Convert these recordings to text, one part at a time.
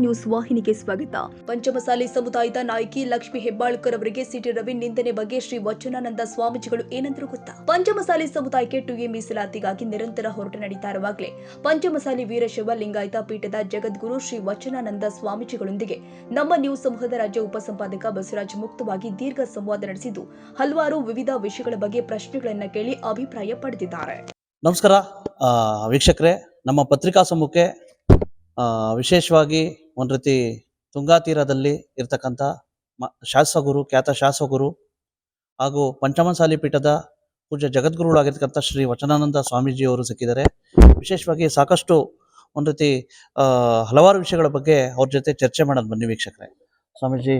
News ವಾಹಿನಿಗೆ ಸ್ವಾಗತ. ಪಂಚಮಸಾಲಿ ಸಮುದಾಯದ ನಾಯಕಿ ಲಕ್ಷ್ಮಿ ಹೆಬ್ಬಾಳ್ಕರ್ ಅವರಿಗೆ ಸಿಟಿ ರವಿ ನಿಂದನೆ ಬಗ್ಗೆ ಶ್ರೀ ವಚನಾನಂದ ಸ್ವಾಮೀಜಿಗಳು ಏನಂದ್ರೂ ಗೊತ್ತಾ? ಪಂಚಮಸಾಲಿ ಸಮುದಾಯಕ್ಕೆ ಟುಗೆ ಎ ಮೀಸಲಾತಿಗಾಗಿ ನಿರಂತರ ಹೋರಾಟ ನಡೀತಾ ಇರುವಾಗಲೇ ಪಂಚಮಸಾಲಿ ವೀರಶೈವ ಲಿಂಗಾಯತ ಪೀಠದ ಜಗದ್ಗುರು ಶ್ರೀ ವಚನಾನಂದ ಸ್ವಾಮೀಜಿಗಳೊಂದಿಗೆ ನಮ್ಮ ನ್ಯೂಸ್ ಸಮೂಹದ ರಾಜ್ಯ ಉಪಸಂಪಾದಕ ಬಸವರಾಜ್ ಮುಕ್ತವಾಗಿ ದೀರ್ಘ ಸಂವಾದ ನಡೆಸಿದ್ದು ಹಲವಾರು ವಿವಿಧ ವಿಷಯಗಳ ಬಗ್ಗೆ ಪ್ರಶ್ನೆಗಳನ್ನ ಕೇಳಿ ಅಭಿಪ್ರಾಯ ಪಡೆದಿದ್ದಾರೆ. ನಮಸ್ಕಾರ ಆ, ವೀಕ್ಷಕರೇ ನಮ್ಮ ಪತ್ರಿಕಾ ಸಮೂಹಕ್ಕೆ ವಿಶೇಷವಾಗಿ ಒಂದು ರೀತಿ ತುಂಗಾ ತೀರದಲ್ಲಿ ಇರ್ತಕ್ಕಂಥ ಮ ಶಾಸಗುರು ಖ್ಯಾತ ಶಾಸಗುರು ಹಾಗೂ ಪಂಚಮಸಾಲಿ ಪೀಠದ ಪೂಜ್ಯ ಜಗದ್ಗುರುಗಳಾಗಿರ್ತಕ್ಕಂಥ ಶ್ರೀ ವಚನಾನಂದ ಸ್ವಾಮೀಜಿಯವರು ಸಿಕ್ಕಿದ್ದಾರೆ. ವಿಶೇಷವಾಗಿ ಸಾಕಷ್ಟು ಒಂದು ರೀತಿ ಹಲವಾರು ವಿಷಯಗಳ ಬಗ್ಗೆ ಅವ್ರ ಜೊತೆ ಚರ್ಚೆ ಮಾಡೋದು ಬನ್ನಿ ವೀಕ್ಷಕರೇ. ಸ್ವಾಮೀಜಿ,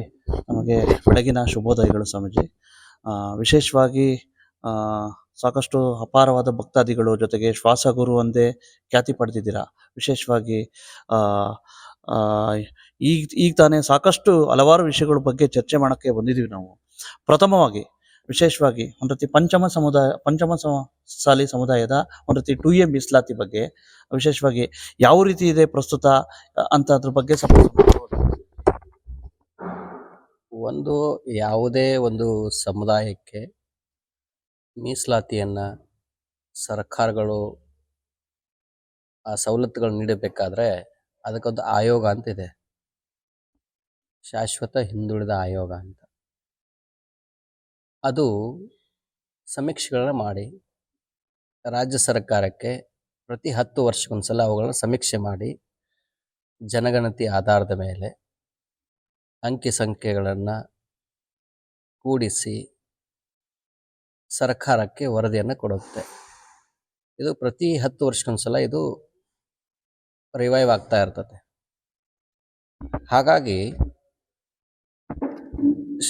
ನಮಗೆ ಬೆಳಗಿನ ಶುಭೋದಯಗಳು ಸ್ವಾಮೀಜಿ. ವಿಶೇಷವಾಗಿ ಸಾಕಷ್ಟು ಅಪಾರವಾದ ಭಕ್ತಾದಿಗಳು ಜೊತೆಗೆ ಶ್ವಾಸಗುರು ಒಂದೇ ಖ್ಯಾತಿ ಪಡೆದಿದ್ದೀರಾ. ವಿಶೇಷವಾಗಿ ಈಗ ಈಗ ತಾನೇ ಸಾಕಷ್ಟು ಹಲವಾರು ವಿಷಯಗಳ ಬಗ್ಗೆ ಚರ್ಚೆ ಮಾಡೋಕ್ಕೆ ಬಂದಿದ್ದೀವಿ ನಾವು. ಪ್ರಥಮವಾಗಿ, ವಿಶೇಷವಾಗಿ ಒಂದು ರೀತಿ ಪಂಚಮ ಸಮುದಾಯ, ಪಂಚಮ ಸಮ, ಸಾಲಿ ಸಮುದಾಯದ ಒಂದು ರೀತಿ ಟು ಎ ಮೀಸಲಾತಿ ಬಗ್ಗೆ, ವಿಶೇಷವಾಗಿ ಯಾವ ರೀತಿ ಇದೆ ಪ್ರಸ್ತುತ ಅಂತ ಅದ್ರ ಬಗ್ಗೆ ಒಂದು ಯಾವುದೇ ಒಂದು ಸಮುದಾಯಕ್ಕೆ ಮೀಸಲಾತಿಯನ್ನು ಸರ್ಕಾರಗಳು ಆ ಸವಲತ್ತುಗಳು ನೀಡಬೇಕಾದ್ರೆ ಅದಕ್ಕೊಂದು ಆಯೋಗ ಅಂತ ಇದೆ. ಶಾಶ್ವತ ಹಿಂದುಳಿದ ಆಯೋಗ ಅಂತ. ಅದು ಸಮೀಕ್ಷೆಗಳನ್ನ ಮಾಡಿ, ರಾಜ್ಯ ಸರ್ಕಾರಕ್ಕೆ ಪ್ರತಿ ಹತ್ತು ವರ್ಷಕ್ಕೊಂದ್ಸಲ ಅವುಗಳನ್ನ ಸಮೀಕ್ಷೆ ಮಾಡಿ, ಜನಗಣತಿ ಆಧಾರದ ಮೇಲೆ ಅಂಕಿ ಸಂಖ್ಯೆಗಳನ್ನು ಕೂಡಿಸಿ ಸರ್ಕಾರಕ್ಕೆ ವರದಿಯನ್ನು ಕೊಡುತ್ತೆ. ಇದು ಪ್ರತಿ ಹತ್ತು ವರ್ಷಕ್ಕೊಂದ್ಸಲ ಇದು ರಿವೈವ್ ಆಗ್ತಾ ಇರ್ತದೆ. ಹಾಗಾಗಿ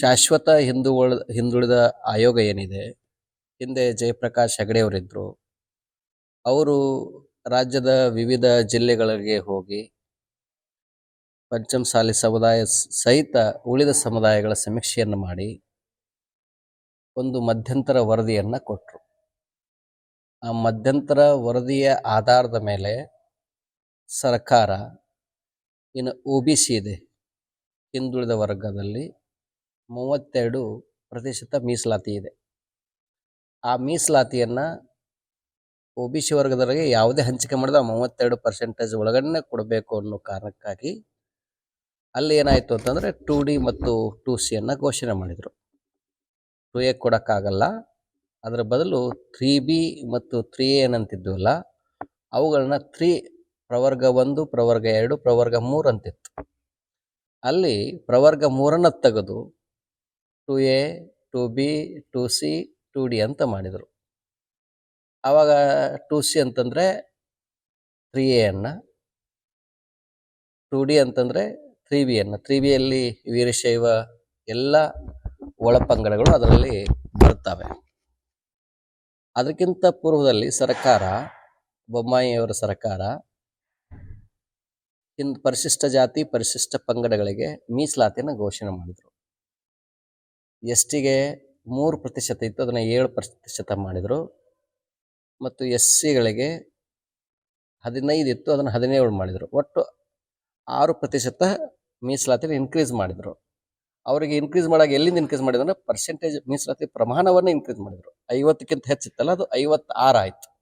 ಶಾಶ್ವತ ಹಿಂದುಳ ಹಿಂದುಳಿದ ಆಯೋಗ ಏನಿದೆ, ಹಿಂದೆ ಜಯಪ್ರಕಾಶ್ ಹೆಗಡೆ ಅವರಿದ್ದರು ಅವರು ರಾಜ್ಯದ ವಿವಿಧ ಜಿಲ್ಲೆಗಳಿಗೆ ಹೋಗಿ ಪಂಚಮಸಾಲಿ ಸಮುದಾಯ ಸಹಿತ ಉಳಿದ ಸಮುದಾಯಗಳ ಸಮೀಕ್ಷೆಯನ್ನು ಮಾಡಿ ಒಂದು ಮಧ್ಯಂತರ ವರದಿಯನ್ನು ಕೊಟ್ಟರು ಆ ಮಧ್ಯಂತರ ವರದಿಯ ಆಧಾರದ ಮೇಲೆ ಸರ್ಕಾರ ಇನ್ನು ಒ ಬಿ ಸಿ ಇದೆ. ಹಿಂದುಳಿದ ವರ್ಗದಲ್ಲಿ ಮೂವತ್ತೆರಡು ಪ್ರತಿಶತ ಮೀಸಲಾತಿ ಇದೆ. ಆ ಮೀಸಲಾತಿಯನ್ನು ಒ ಬಿ ಸಿ ವರ್ಗದವರಿಗೆ ಯಾವುದೇ ಹಂಚಿಕೆ ಮಾಡಿದ ಮೂವತ್ತೆರಡು ಪರ್ಸೆಂಟೇಜ್ ಒಳಗಡೆ ಕೊಡಬೇಕು ಅನ್ನೋ ಕಾರಣಕ್ಕಾಗಿ ಅಲ್ಲಿ ಏನಾಯಿತು ಅಂತಂದರೆ ಟು ಡಿ ಮತ್ತು ಟು ಸಿಯನ್ನು ಘೋಷಣೆ ಮಾಡಿದರು. ಟು ಎ ಕೊಡೋಕ್ಕಾಗಲ್ಲ. ಅದರ ಬದಲು ತ್ರೀ ಬಿ ಮತ್ತು ತ್ರೀ ಎ ಏನಂತಿದ್ವಲ್ಲ, ಅವುಗಳನ್ನ ತ್ರೀ ಪ್ರವರ್ಗ ಒಂದು, ಪ್ರವರ್ಗ ಎರಡು, ಪ್ರವರ್ಗ ಮೂರು ಅಂತಿತ್ತು. ಅಲ್ಲಿ ಪ್ರವರ್ಗ ಮೂರನ್ನು ತೆಗೆದು two A, two B, two C, two D ಅಂತ ಮಾಡಿದರು. ಆವಾಗ ಟು ಸಿ ಅಂತಂದರೆ ತ್ರೀ ಎಯನ್ನು ಟು ಡಿ ಅಂತಂದರೆ ತ್ರೀ ಬಿಯನ್ನು ತ್ರೀ ಬಿಯಲ್ಲಿ ವೀರಶೈವ ಎಲ್ಲ ಒಳಪಂಗಡಗಳು ಅದರಲ್ಲಿ ಬರ್ತವೆ ಅದಕ್ಕಿಂತ ಪೂರ್ವದಲ್ಲಿ ಸರ್ಕಾರ, ಬೊಮ್ಮಾಯಿಯವರ ಸರ್ಕಾರ ಹಿಂದ್ ಪರಿಶಿಷ್ಟ ಜಾತಿ, ಪರಿಶಿಷ್ಟ ಪಂಗಡಗಳಿಗೆ ಮೀಸಲಾತಿಯನ್ನು ಘೋಷಣೆ ಮಾಡಿದರು. ಎಸ್ ಟಿಗೆ ಮೂರು ಪ್ರತಿಶತ ಇತ್ತು, ಅದನ್ನು ಏಳು ಪ್ರತಿಶತ ಮಾಡಿದರು. ಮತ್ತು ಎಸ್ ಸಿಗಳಿಗೆ ಹದಿನೈದು ಇತ್ತು, ಅದನ್ನು ಹದಿನೇಳು ಮಾಡಿದರು. ಒಟ್ಟು ಆರು ಪ್ರತಿಶತ ಮೀಸಲಾತಿನ ಇನ್ಕ್ರೀಸ್ ಮಾಡಿದರು. ಅವರಿಗೆ ಇನ್ಕ್ರೀಸ್ ಮಾಡಾಗ ಎಲ್ಲಿಂದ ಇನ್ಕ್ರೀಸ್ ಮಾಡಿದ್ರು ಪರ್ಸೆಂಟೇಜ್ ಮೀಸಲಾತಿ ಪ್ರಮಾಣವನ್ನು ಇನ್ಕ್ರೀಸ್ ಮಾಡಿದರು. ಐವತ್ತಕ್ಕಿಂತ ಹೆಚ್ಚಿತ್ತಲ್ಲ, ಅದು ಐವತ್ತಾರು ಆಯಿತು.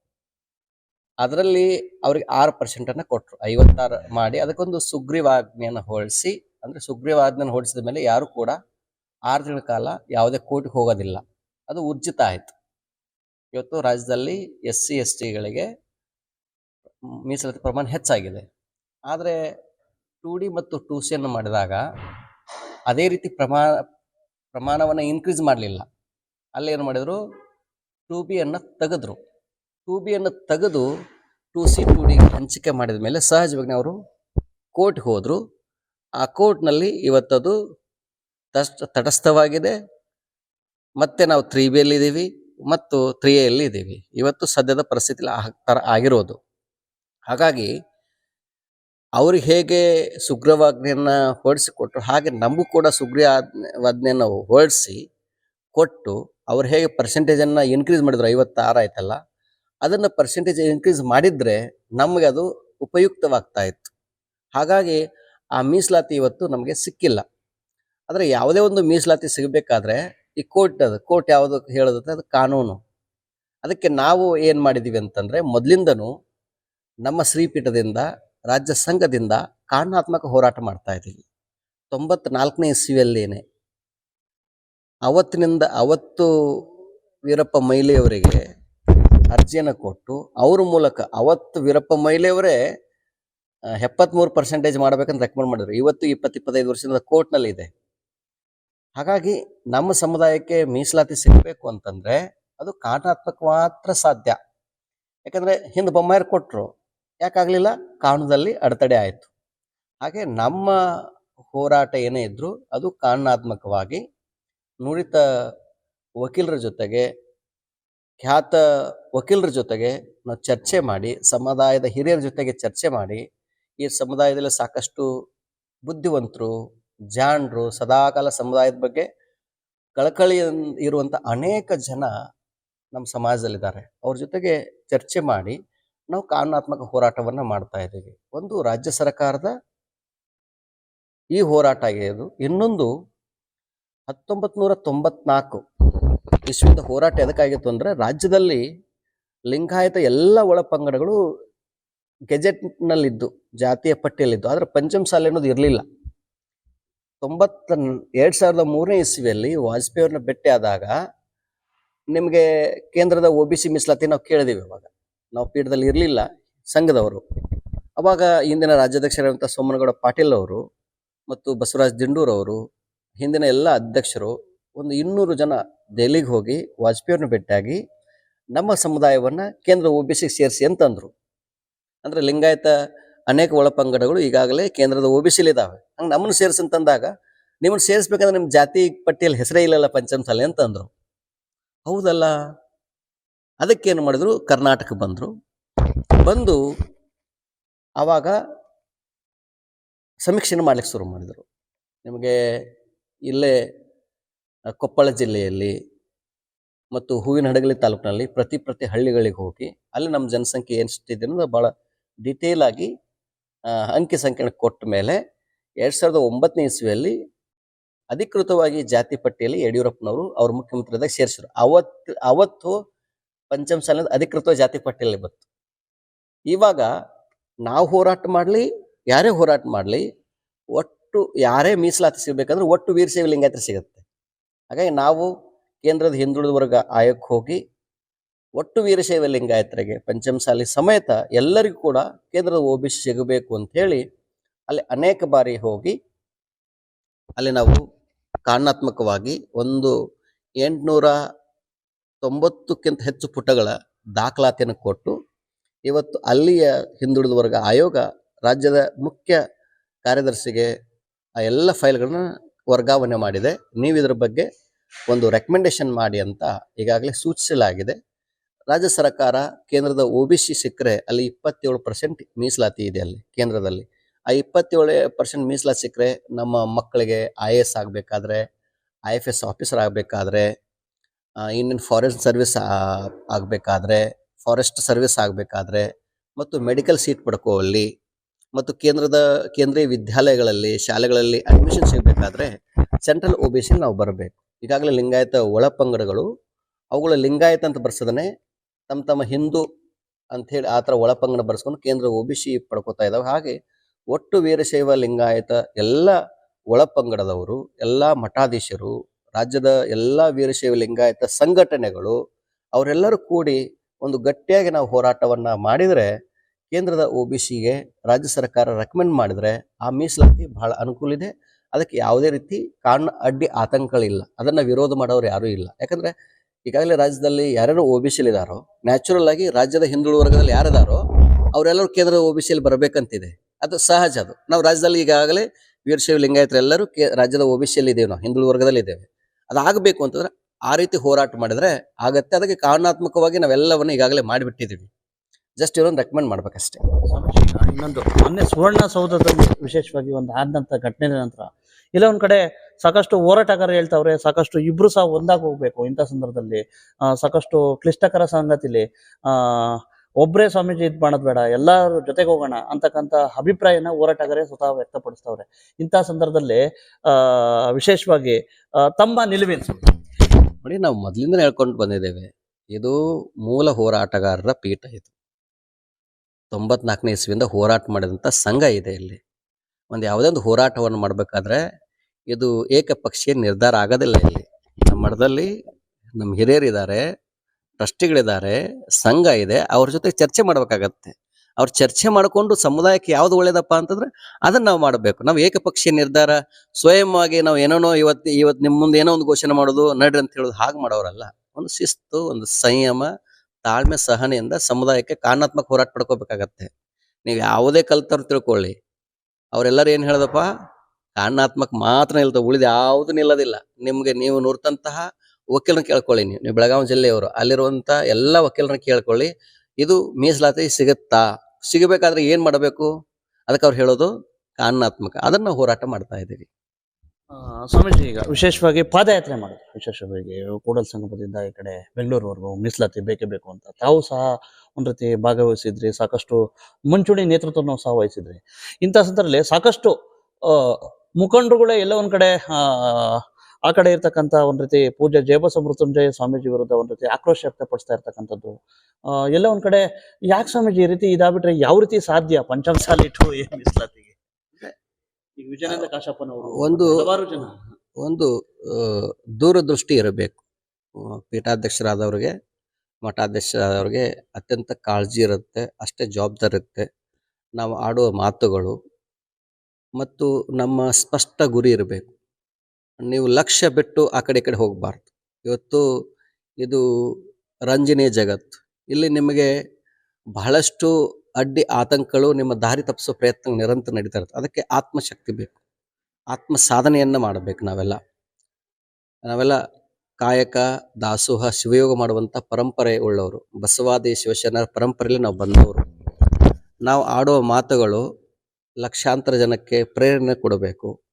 ಅದರಲ್ಲಿ ಅವ್ರಿಗೆ ಆರು ಪರ್ಸೆಂಟನ್ನು ಕೊಟ್ಟರು ಐವತ್ತಾರು ಮಾಡಿ ಅದಕ್ಕೊಂದು ಸುಗ್ರೀವಾಜ್ಞೆಯನ್ನು ಹೊರಡಿಸಿ ಅಂದರೆ ಸುಗ್ರೀವಾಜ್ಞೆಯನ್ನು ಹೊರಡಿಸಿದ ಮೇಲೆ ಯಾರು ಕೂಡ ಆರು ತಿಂಗಳ ಕಾಲ ಯಾವುದೇ ಕೋರ್ಟ್ಗೆ ಹೋಗೋದಿಲ್ಲ. ಅದು ಉರ್ಜಿತ ಆಯಿತು. ಇವತ್ತು ರಾಜ್ಯದಲ್ಲಿ ಎಸ್ ಸಿ, ಎಸ್ ಟಿಗಳಿಗೆ ಮೀಸಲಾತಿ ಪ್ರಮಾಣ ಹೆಚ್ಚಾಗಿದೆ. ಆದರೆ ಟು ಡಿ ಮತ್ತು ಟು ಸಿಯನ್ನು ಮಾಡಿದಾಗ ಅದೇ ರೀತಿ ಪ್ರಮಾಣ ಪ್ರಮಾಣವನ್ನು ಇನ್ಕ್ರೀಸ್ ಮಾಡಲಿಲ್ಲ. ಅಲ್ಲಿ ಏನು ಮಾಡಿದರು? ಟು ಬಿಯನ್ನು ತೆಗೆದ್ರು. ಟು ಬಿಯನ್ನು ತೆಗೆದು ಟು ಸಿ ಟು ಡಿ ಹಂಚಿಕೆ ಮಾಡಿದ ಮೇಲೆ ಸಹಜವಾಗಿ ಅವರು ಕೋರ್ಟ್ಗೆ ಹೋದರು. ಆ ಕೋರ್ಟ್ನಲ್ಲಿ ಇವತ್ತದು ತಷ್ಟ ತಟಸ್ಥವಾಗಿದೆ. ಮತ್ತೆ ನಾವು ತ್ರೀ ಬಿಯಲ್ಲಿ ಇದ್ದೀವಿ ಮತ್ತು ತ್ರೀ ಎಲ್ಲಿ ಇದ್ದೀವಿ ಇವತ್ತು ಸದ್ಯದ ಪರಿಸ್ಥಿತಿಲಿ ಆ ಥರ ಆಗಿರೋದು. ಹಾಗಾಗಿ ಅವ್ರಿಗೆ ಹೇಗೆ ಸುಗ್ರೀವಾಜ್ಞೆಯನ್ನು ಹೊರಡಿಸಿಕೊಟ್ರು ಹಾಗೆ ನಮಗೂ ಕೂಡ ಸುಗ್ರೀವಾಜ್ಞೆಯನ್ನು ಹೊರಡಿಸಿ ಕೊಟ್ಟು ಅವ್ರು ಹೇಗೆ ಪರ್ಸೆಂಟೇಜನ್ನು ಇನ್ಕ್ರೀಸ್ ಮಾಡಿದ್ರು ಐವತ್ತಾರು ಆಯ್ತಲ್ಲ. ಅದನ್ನು ಪರ್ಸೆಂಟೇಜ್ ಇನ್ಕ್ರೀಸ್ ಮಾಡಿದರೆ ನಮಗೆ ಅದು ಉಪಯುಕ್ತವಾಗ್ತಾ ಇತ್ತು. ಹಾಗಾಗಿ ಆ ಮೀಸಲಾತಿ ಇವತ್ತು ನಮಗೆ ಸಿಕ್ಕಿಲ್ಲ. ಆದರೆ ಯಾವುದೇ ಒಂದು ಮೀಸಲಾತಿ ಸಿಗಬೇಕಾದ್ರೆ ಈ ಕೋರ್ಟ್ ಅದು, ಕೋರ್ಟ್ ಯಾವುದು ಹೇಳೋದಂದ್ರೆ ಅದು ಕಾನೂನು. ಅದಕ್ಕೆ ನಾವು ಏನು ಮಾಡಿದ್ದೀವಿ ಅಂತಂದರೆ ಮೊದಲಿಂದನೂ ನಮ್ಮ ಶ್ರೀಪೀಠದಿಂದ, ರಾಜ್ಯ ಸಂಘದಿಂದ ಕಾನೂನಾತ್ಮಕ ಹೋರಾಟ ಮಾಡ್ತಾ ಇದ್ದೀವಿ. ತೊಂಬತ್ನಾಲ್ಕನೇ ಇಸ್ವಿಯಲ್ಲೇನೆ. ಅವತ್ತಿನಿಂದ ಅವತ್ತು ವೀರಪ್ಪ ಮೊಯ್ಲಿಯವರಿಗೆ ಅರ್ಜಿಯನ್ನು ಕೊಟ್ಟು ಅವ್ರ ಮೂಲಕ ಅವತ್ತು ವೀರಪ್ಪ ಮೈಲೆಯವರೇ ಎಪ್ಪತ್ತ್ಮೂರು ಪರ್ಸೆಂಟೇಜ್ ಮಾಡ್ಬೇಕಂತ ರೆಕಮೆಂಡ್ ಮಾಡಿದ್ರು. ಇವತ್ತು ಇಪ್ಪತ್ತು, ಇಪ್ಪತ್ತೈದು ವರ್ಷದಿಂದ ಕೋರ್ಟ್ನಲ್ಲಿ ಇದೆ. ಹಾಗಾಗಿ ನಮ್ಮ ಸಮುದಾಯಕ್ಕೆ ಮೀಸಲಾತಿ ಸಿಗಬೇಕು ಅಂತಂದರೆ ಅದು ಕಾನೂನಾತ್ಮಕ ಮಾತ್ರ ಸಾಧ್ಯ. ಯಾಕಂದರೆ ಹಿಂದೆ ಬೊಮ್ಮಾಯರು ಕೊಟ್ಟರು ಯಾಕಾಗಲಿಲ್ಲ? ಕಾನೂನಲ್ಲಿ ಅಡೆತಡೆ ಆಯಿತು. ಹಾಗೆ ನಮ್ಮ ಹೋರಾಟ ಏನೇ ಇದ್ದರೂ ಅದು ಕಾನೂನಾತ್ಮಕವಾಗಿ ನುರಿತ ವಕೀಲರ ಜೊತೆಗೆ ಖ್ಯಾತ ವಕೀಲರ ಜೊತೆಗೆ ನಾವು ಚರ್ಚೆ ಮಾಡಿ, ಸಮುದಾಯದ ಹಿರಿಯರ ಜೊತೆಗೆ ಚರ್ಚೆ ಮಾಡಿ, ಈ ಸಮುದಾಯದಲ್ಲಿ ಸಾಕಷ್ಟು ಬುದ್ಧಿವಂತರು, ಜಾಣರು, ಸದಾಕಾಲ ಸಮುದಾಯದ ಬಗ್ಗೆ ಕಳಕಳಿ ಇರುವಂಥ ಅನೇಕ ಜನ ನಮ್ಮ ಸಮಾಜದಲ್ಲಿದ್ದಾರೆ. ಅವ್ರ ಜೊತೆಗೆ ಚರ್ಚೆ ಮಾಡಿ ನಾವು ಕಾನೂನಾತ್ಮಕ ಹೋರಾಟವನ್ನು ಮಾಡ್ತಾ ಇದ್ದೀವಿ. ಒಂದು ರಾಜ್ಯ ಸರ್ಕಾರದ ಈ ಹೋರಾಟ ಆಗಿರೋದು ಇನ್ನೊಂದು ಹತ್ತೊಂಬತ್ತು ನೂರ ತೊಂಬತ್ನಾಲ್ಕು ಇಸ್ವಿಯಿಂದ ಹೋರಾಟ ಎದಕ್ಕಾಗಿತ್ತು ಅಂದರೆ ರಾಜ್ಯದಲ್ಲಿ ಲಿಂಗಾಯತ ಎಲ್ಲ ಒಳಪಂಗಡಗಳು ಗೆಜೆಟ್ನಲ್ಲಿದ್ದು, ಜಾತಿಯ ಪಟ್ಟಿಯಲ್ಲಿದ್ದು. ಆದರೆ ಪಂಚಮಸಾಲಿ ಅನ್ನೋದು ಇರಲಿಲ್ಲ. ತೊಂಬತ್ತ ಎರಡು ಸಾವಿರದ ಮೂರನೇ ಇಸ್ವಿಯಲ್ಲಿ ವಾಜಪೇಯಿ ಅವ್ರನ್ನ ಭೇಟಿ ಆದಾಗ ನಿಮಗೆ ಕೇಂದ್ರದ ಒ ಬಿ ಸಿ ಮೀಸಲಾತಿ ನಾವು ಕೇಳಿದೀವಿ ಅವಾಗ. ನಾವು ಪೀಠದಲ್ಲಿ ಇರಲಿಲ್ಲ ಸಂಘದವರು. ಅವಾಗ ಹಿಂದಿನ ರಾಜ್ಯಾಧ್ಯಕ್ಷರಾದಂಥ ಸೋಮನಗೌಡ ಪಾಟೀಲ್ ಅವರು ಮತ್ತು ಬಸವರಾಜ್ ದಿಂಡೂರ್ ಅವರು, ಹಿಂದಿನ ಎಲ್ಲ ಅಧ್ಯಕ್ಷರು ಒಂದು ಇನ್ನೂರು ಜನ ದೆಹಲಿಗೆ ಹೋಗಿ ವಾಜಪೇಯಿಯನ್ನು ಭೇಟಿಯಾಗಿ ನಮ್ಮ ಸಮುದಾಯವನ್ನು ಕೇಂದ್ರ ಒ ಬಿ ಸಿಗೆ ಸೇರಿಸಿ ಅಂತಂದರು. ಅಂದರೆ ಲಿಂಗಾಯತ ಅನೇಕ ಒಳಪಂಗಡಗಳು ಈಗಾಗಲೇ ಕೇಂದ್ರದ ಒ ಬಿ ಸಿಲಿ ಇದ್ದಾವೆ ಹಂಗೆ ನಮ್ಮನ್ನು ಸೇರಿಸಿ ಅಂತಂದಾಗ ನಿಮ್ಮನ್ನು ಸೇರಿಸ್ಬೇಕಂದ್ರೆ ನಿಮ್ಮ ಜಾತಿ ಪಟ್ಟಿಯಲ್ಲಿ ಹೆಸರೇ ಇಲ್ಲಲ್ಲ ಪಂಚಮಸಾಲೆ ಅಂತಂದರು. ಹೌದಲ್ಲ? ಅದಕ್ಕೇನು ಮಾಡಿದ್ರು? ಕರ್ನಾಟಕ ಬಂದರು. ಬಂದು ಆವಾಗ ಸಮೀಕ್ಷೆನ ಮಾಡ್ಲಿಕ್ಕೆ ಶುರು ಮಾಡಿದರು. ನಿಮಗೆ ಇಲ್ಲೇ ಕೊಪ್ಪಳ ಜಿಲ್ಲೆಯಲ್ಲಿ ಮತ್ತು ಹೂವಿನ ಹಡಗಲಿ ತಾಲೂಕಿನಲ್ಲಿ ಪ್ರತಿ ಪ್ರತಿ ಹಳ್ಳಿಗಳಿಗೆ ಹೋಗಿ ಅಲ್ಲಿ ನಮ್ಮ ಜನಸಂಖ್ಯೆ ಎಷ್ಟಿದೆ ಅನ್ನೋದು ಭಾಳ ಡಿಟೇಲ್ ಆಗಿ ಅಂಕಿ ಸಂಖ್ಯೆ ಕೊಟ್ಟ ಮೇಲೆ ಎರಡು ಸಾವಿರದ ಒಂಬತ್ತನೇ ಇಸ್ವಿಯಲ್ಲಿ ಅಧಿಕೃತವಾಗಿ ಜಾತಿ ಪಟ್ಟಿಯಲ್ಲಿ ಯಡಿಯೂರಪ್ಪನವರು ಅವ್ರ ಮುಖ್ಯಮಂತ್ರಿದಾಗ ಸೇರಿಸಿದ್ರು. ಅವತ್ತು ಅವತ್ತು ಪಂಚಮಸಾಲಿ ಅಧಿಕೃತ ಜಾತಿ ಪಟ್ಟಿಯಲ್ಲಿ ಬಂತು. ಇವಾಗ ನಾವು ಹೋರಾಟ ಮಾಡಲಿ, ಯಾರೇ ಹೋರಾಟ ಮಾಡಲಿ, ಒಟ್ಟು ಯಾರೇ ಮೀಸಲಾತಿ ಸಿಗಬೇಕಂದ್ರೆ ಒಟ್ಟು ವೀರಶೈವ ಲಿಂಗಾಯತ ಸಿಗುತ್ತೆ. ಹಾಗಾಗಿ ನಾವು ಕೇಂದ್ರದ ಹಿಂದುಳಿದ ವರ್ಗ ಆಯೋಗಕ್ಕೆ ಹೋಗಿ ಒಟ್ಟು ವೀರಶೈವ ಲಿಂಗಾಯತರಿಗೆ ಪಂಚಮಸಾಲಿ ಸಮೇತ ಎಲ್ಲರಿಗೂ ಕೂಡ ಕೇಂದ್ರದ ಒ ಬಿ ಸಿ ಸಿಗಬೇಕು ಅಂತ ಹೇಳಿ ಅಲ್ಲಿ ಅನೇಕ ಬಾರಿ ಹೋಗಿ ಅಲ್ಲಿ ನಾವು ಕಾರಣಾತ್ಮಕವಾಗಿ ಒಂದು ಎಂಟುನೂರ ತೊಂಬತ್ತಕ್ಕಿಂತ ಹೆಚ್ಚು ಪುಟಗಳ ದಾಖಲಾತಿಯನ್ನು ಕೊಟ್ಟು ಇವತ್ತು ಅಲ್ಲಿಯ ಹಿಂದುಳಿದ ವರ್ಗ ಆಯೋಗ ರಾಜ್ಯದ ಮುಖ್ಯ ಕಾರ್ಯದರ್ಶಿಗೆ ಆ ಎಲ್ಲ ಫೈಲ್ಗಳನ್ನ ವರ್ಗಾವಣೆ ಮಾಡಿದೆ. ನೀವು ಇದರ ಬಗ್ಗೆ ಒಂದು ರೆಕಮೆಂಡೇಶನ್ ಮಾಡಿ ಅಂತ ಈಗಾಗಲೇ ಸೂಚಿಸಲಾಗಿದೆ. ರಾಜ್ಯ ಸರ್ಕಾರ ಕೇಂದ್ರದ ಒ ಬಿ ಸಿ ಸಿಕ್ಕರೆ ಅಲ್ಲಿ ಇಪ್ಪತ್ತೇಳು ಪರ್ಸೆಂಟ್ ಮೀಸಲಾತಿ ಇದೆ ಅಲ್ಲಿ ಕೇಂದ್ರದಲ್ಲಿ. ಆ ಇಪ್ಪತ್ತೇಳು ಪರ್ಸೆಂಟ್ ಮೀಸಲಾತಿ ಸಿಕ್ಕರೆ ನಮ್ಮ ಮಕ್ಕಳಿಗೆ ಐ ಎ ಎಸ್ ಆಗಬೇಕಾದ್ರೆ ಐ ಎಫ್ ಎಸ್ ಆಫೀಸರ್ ಆಗಬೇಕಾದ್ರೆ ಇಂಡಿಯನ್ ಫಾರೆಸ್ಟ್ ಸರ್ವಿಸ್ ಆಗಬೇಕಾದ್ರೆ ಫಾರೆಸ್ಟ್ ಸರ್ವಿಸ್ ಆಗಬೇಕಾದ್ರೆ, ಮತ್ತು ಮೆಡಿಕಲ್ ಸೀಟ್ ಪಡ್ಕೋವಲ್ಲಿ ಮತ್ತು ಕೇಂದ್ರದ, ಕೇಂದ್ರೀಯ ವಿದ್ಯಾಲಯಗಳಲ್ಲಿ, ಶಾಲೆಗಳಲ್ಲಿ ಅಡ್ಮಿಷನ್ ಸಿಗಬೇಕಾದ್ರೆ ಸೆಂಟ್ರಲ್ ಒ ಬಿ ನಾವು ಬರಬೇಕು. ಈಗಾಗಲೇ ಲಿಂಗಾಯತ ಒಳಪಂಗಡಗಳು, ಅವುಗಳ ಲಿಂಗಾಯತ ಅಂತ ಬರ್ಸದನೆ ತಮ್ಮ ತಮ್ಮ ಹಿಂದೂ ಅಂಥೇಳಿ ಆ ಥರ ಒಳಪಂಗಡ ಬರ್ಸ್ಕೊಂಡು ಕೇಂದ್ರ ಒ ಬಿ ಸಿ ಪಡ್ಕೋತಾ ಇದ್ದಾವೆ. ಹಾಗೆ ಒಟ್ಟು ವೀರಶೈವ ಲಿಂಗಾಯತ ಎಲ್ಲ ಒಳಪಂಗಡದವರು, ಎಲ್ಲ ಮಠಾಧೀಶರು, ರಾಜ್ಯದ ಎಲ್ಲ ವೀರಶೈವ ಲಿಂಗಾಯತ ಸಂಘಟನೆಗಳು, ಅವರೆಲ್ಲರೂ ಕೂಡಿ ಒಂದು ಗಟ್ಟಿಯಾಗಿ ನಾವು ಹೋರಾಟವನ್ನ ಮಾಡಿದರೆ ಕೇಂದ್ರದ ಒ ಬಿ ಸಿಗೆ ರಾಜ್ಯ ಸರ್ಕಾರ ರೆಕಮೆಂಡ್ ಮಾಡಿದರೆ ಆ ಮೀಸಲಾತಿ ಬಹಳ ಅನುಕೂಲ ಇದೆ. ಅದಕ್ಕೆ ಯಾವುದೇ ರೀತಿ ಕಾರಣ ಅಡ್ಡಿ ಆತಂಕಗಳಿಲ್ಲ. ಅದನ್ನು ವಿರೋಧ ಮಾಡೋರು ಯಾರೂ ಇಲ್ಲ. ಯಾಕಂದರೆ ಈಗಾಗಲೇ ರಾಜ್ಯದಲ್ಲಿ ಯಾರ್ಯಾರು ಒ ಬಿ ಸಿಲಿ ಇದಾರೋ ನ್ಯಾಚುರಲ್ ಆಗಿ ರಾಜ್ಯದ ಹಿಂದುಳಿದ ವರ್ಗದಲ್ಲಿ ಯಾರಿದಾರೋ, ಅವರೆಲ್ಲರೂ ಕೇಂದ್ರದ ಓ ಬಿ ಸಿಯಲ್ಲಿ ಬರಬೇಕಂತಿದೆ. ಅದು ಸಹಜ ಅದು. ನಾವು ರಾಜ್ಯದಲ್ಲಿ ಈಗಾಗಲೇ ವೀರಶೈವ ಲಿಂಗಾಯತರೆಲ್ಲರೂ ಕೇ, ರಾಜ್ಯದ ಒ ಬಿ ಸಿಯಲ್ಲಿ ಇದ್ದೇವೆ ನಾವು, ಹಿಂದುಳಿದ ವರ್ಗದಲ್ಲಿ ಇದ್ದೇವೆ. ಅದಾಗಬೇಕು ಅಂತಂದ್ರೆ ಆ ರೀತಿ ಹೋರಾಟ ಮಾಡಿದರೆ ಆಗತ್ತೆ. ಅದಕ್ಕೆ ಕಾರಣಾತ್ಮಕವಾಗಿ ನಾವೆಲ್ಲವನ್ನು ಈಗಾಗಲೇ ಮಾಡಿಬಿಟ್ಟಿದ್ದೀವಿ. ಜಸ್ಟ್ ಇವರನ್ನು ರೆಕಮೆಂಡ್ ಮಾಡ್ಬೇಕಷ್ಟೇ. ಇನ್ನೊಂದು ಮೊನ್ನೆ ಸುವರ್ಣಸೌಧದಲ್ಲಿ ವಿಶೇಷವಾಗಿ ಒಂದು ಆದಂಥ ಘಟನೆ ನಂತರ ಇಲ್ಲ ಒಂದ್ ಕಡೆ ಸಾಕಷ್ಟು ಹೋರಾಟಗಾರರು ಹೇಳ್ತಾವ್ರೆ ಸಾಕಷ್ಟು ಇಬ್ರು ಸಹ ಒಂದಾಗಿ ಹೋಗ್ಬೇಕು. ಇಂಥ ಸಂದರ್ಭದಲ್ಲಿ ಸಾಕಷ್ಟು ಕ್ಲಿಷ್ಟಕರ ಸಂಗತಿಲಿ ಆ ಒಬ್ಬರೇ ಸ್ವಾಮೀಜಿ ಇದ್ ಮಾಡೋದು ಬೇಡ ಎಲ್ಲಾರು ಜೊತೆಗೆ ಹೋಗೋಣ ಅಂತಕ್ಕಂಥ ಅಭಿಪ್ರಾಯನ ಹೋರಾಟಗಾರೇ ಸ್ವತಃ ವ್ಯಕ್ತಪಡಿಸ್ತಾವ್ರೆ. ಇಂಥ ಸಂದರ್ಭದಲ್ಲಿ ಆ ವಿಶೇಷವಾಗಿ ತಮ್ಮ ನಿಲುವೇನು? ನೋಡಿ ನಾವು ಮೊದಲಿಂದ ಹೇಳ್ಕೊಂಡು ಬಂದಿದ್ದೇವೆ ಇದು ಮೂಲ ಹೋರಾಟಗಾರರ ಪೀಠ ಇದು. ತೊಂಬತ್ನಾಲ್ಕನೇ ಇಸ್ವಿಯಿಂದ ಹೋರಾಟ ಮಾಡಿದಂಥ ಸಂಘ ಇದೆ ಇಲ್ಲಿ. ಒಂದು ಯಾವುದೇ ಒಂದು ಹೋರಾಟವನ್ನು ಮಾಡಬೇಕಾದ್ರೆ ಇದು ಏಕಪಕ್ಷೀಯ ನಿರ್ಧಾರ ಆಗೋದಿಲ್ಲ ಇಲ್ಲಿ. ನಮ್ಮ ಮಠದಲ್ಲಿ ನಮ್ಮ ಹಿರಿಯರಿದ್ದಾರೆ, ಟ್ರಸ್ಟಿಗಳಿದ್ದಾರೆ, ಸಂಘ ಇದೆ, ಅವ್ರ ಜೊತೆ ಚರ್ಚೆ ಮಾಡಬೇಕಾಗತ್ತೆ. ಅವ್ರು ಚರ್ಚೆ ಮಾಡಿಕೊಂಡು ಸಮುದಾಯಕ್ಕೆ ಯಾವ್ದು ಒಳ್ಳೇದಪ್ಪ ಅಂತಂದ್ರೆ ಅದನ್ನ ನಾವು ಮಾಡಬೇಕು. ನಾವು ಏಕಪಕ್ಷೀಯ ನಿರ್ಧಾರ, ಸ್ವಯಂವಾಗಿ ನಾವು ಏನೇನೋ ಇವತ್ತು ಇವತ್ತು ನಿಮ್ಮ ಮುಂದೆ ಏನೋ ಒಂದು ಘೋಷಣೆ ಮಾಡೋದು, ನಡ್ರಿ ಅಂತ ಹೇಳೋದು ಹಾಗೆ ಮಾಡೋರಲ್ಲ. ಒಂದು ಶಿಸ್ತು, ಒಂದು ಸಂಯಮ ತಾಳ್ಮೆ ಸಹನೆಯಿಂದ ಸಮುದಾಯಕ್ಕೆ ಕಾರಣಾತ್ಮಕ ಹೋರಾಟ ಪಡ್ಕೋಬೇಕಾಗತ್ತೆ. ನೀವು ಯಾವುದೇ ಕಲ್ತರು ತಿಳ್ಕೊಳ್ಳಿ. ಅವರೆಲ್ಲರೂ ಏನು ಹೇಳ್ದಪ್ಪ? ಕಾರಣಾತ್ಮಕ ಮಾತ್ರ ನಿಲ್ತಾವ ಉಳಿದ ಯಾವುದು ನಿಲ್ಲೋದಿಲ್ಲ. ನಿಮಗೆ ನೀವು ನುರ್ತಂತಹ ವಕೀಲರನ್ನ ಕೇಳ್ಕೊಳ್ಳಿ ನೀವು. ನೀವು ಬೆಳಗಾವಿ ಜಿಲ್ಲೆಯವರು ಅಲ್ಲಿರುವಂಥ ಎಲ್ಲ ವಕೀಲರನ್ನ ಕೇಳ್ಕೊಳ್ಳಿ. ಇದು ಮೀಸಲಾತಿ ಸಿಗುತ್ತಾ? ಸಿಗಬೇಕಾದ್ರೆ ಏನು ಮಾಡಬೇಕು? ಅದಕ್ಕೆ ಅವ್ರು ಹೇಳೋದು ಕಾನೂನಾತ್ಮಕ ಅದನ್ನ ಹೋರಾಟ ಮಾಡ್ತಾ ಇದ್ದೀವಿ. ಸ್ವಾಮೀಜಿ, ಈಗ ವಿಶೇಷವಾಗಿ ಪಾದಯಾತ್ರೆ ಮಾಡಿದ್ರು ವಿಶೇಷವಾಗಿ ಕೂಡಲ್ ಸಂಗಮದಿಂದ ಈ ಕಡೆ ಬೆಂಗಳೂರುವರೆಗೂ ಮೀಸಲಾತಿ ಬೇಕೇ ಬೇಕು ಅಂತ. ತಾವು ಸಹ ಒಂದ್ ರೀತಿ ಭಾಗವಹಿಸಿದ್ರಿ, ಸಾಕಷ್ಟು ಮುಂಚೂಣಿ ನೇತೃತ್ವವನ್ನು ಸಹ ವಹಿಸಿದ್ರಿ. ಇಂಥ ಸಂದರ್ಭದಲ್ಲಿ ಸಾಕಷ್ಟು ಮುಖಂಡರುಗಳೇ ಎಲ್ಲ ಒಂದ್ ಕಡೆ, ಆ ಕಡೆ ಇರ್ತಕ್ಕಂಥ ಒಂದ್ ರೀತಿ ಪೂಜೆ ಜಯಬಸ ಮೃತ್ಯುಂಜಯ ಸ್ವಾಮೀಜಿ ವಿರುದ್ಧ ಒಂದ್ ರೀತಿ ಆಕ್ರೋಶ ವ್ಯಕ್ತಪಡಿಸ್ತಾ ಇರ್ತಕ್ಕಂಥದ್ದು. ಎಲ್ಲ ಒಂದ್ ಕಡೆ ಯಾಕೆ ಸ್ವಾಮೀಜಿ ಈ ರೀತಿ ಇದಾಗ್ಬಿಟ್ರೆ ಯಾವ ರೀತಿ ಸಾಧ್ಯ? ಪಂಚಮಸಾಲಿ ಟು ಏನ್ ಮೀಸಲಾತಿಗೆ ಈಗ ವಿಜಯಾನಂದ ಕಾಶಪ್ಪನವರು ಒಂದು ಹಲವಾರು ಜನ. ಒಂದು ದೂರದೃಷ್ಟಿ ಇರಬೇಕು. ಪೀಠಾಧ್ಯಕ್ಷರಾದವ್ರಿಗೆ ಮಠಾಧ್ಯಕ್ಷರಾದವ್ರಿಗೆ ಅತ್ಯಂತ ಕಾಳಜಿ ಇರುತ್ತೆ ಅಷ್ಟೇ ಜವಾಬ್ದಾರಿ ಇರುತ್ತೆ. ನಾವು ಆಡುವ ಮಾತುಗಳು ಮತ್ತು ನಮ್ಮ ಸ್ಪಷ್ಟ ಗುರಿ ಇರಬೇಕು. ನೀವು ಲಕ್ಷ್ಯ ಬಿಟ್ಟು ಆ ಕಡೆ ಈ ಕಡೆ ಹೋಗಬಾರ್ದು. ಇವತ್ತು ಇದು ರಂಜನೀಯ ಜಗತ್ತು. ಇಲ್ಲಿ ನಿಮಗೆ ಬಹಳಷ್ಟು ಅಡ್ಡಿ ಆತಂಕಗಳು ನಿಮ್ಮ ದಾರಿ ತಪ್ಪಿಸೋ ಪ್ರಯತ್ನ ನಿರಂತರ ನಡೀತಾ ಇರುತ್ತೆ. ಅದಕ್ಕೆ ಆತ್ಮಶಕ್ತಿ ಬೇಕು. ಆತ್ಮ ಸಾಧನೆಯನ್ನ ಮಾಡಬೇಕು ನಾವೆಲ್ಲ. ನಾವೆಲ್ಲ ಕಾಯಕ, ದಾಸೋಹ, ಶಿವಯೋಗ ಮಾಡುವಂತ ಪರಂಪರೆ ಉಳ್ಳವರು. ಬಸವಾದಿ, ಶಿವಶರಣರ ಪರಂಪರೆಯಲ್ಲಿ ನಾವು ಬಂದವರು. ನಾವು ಆಡುವ ಮಾತುಗಳು ಲಕ್ಷಾಂತರ ಜನಕ್ಕೆ ಪ್ರೇರಣೆ ಕೊಡಬೇಕು,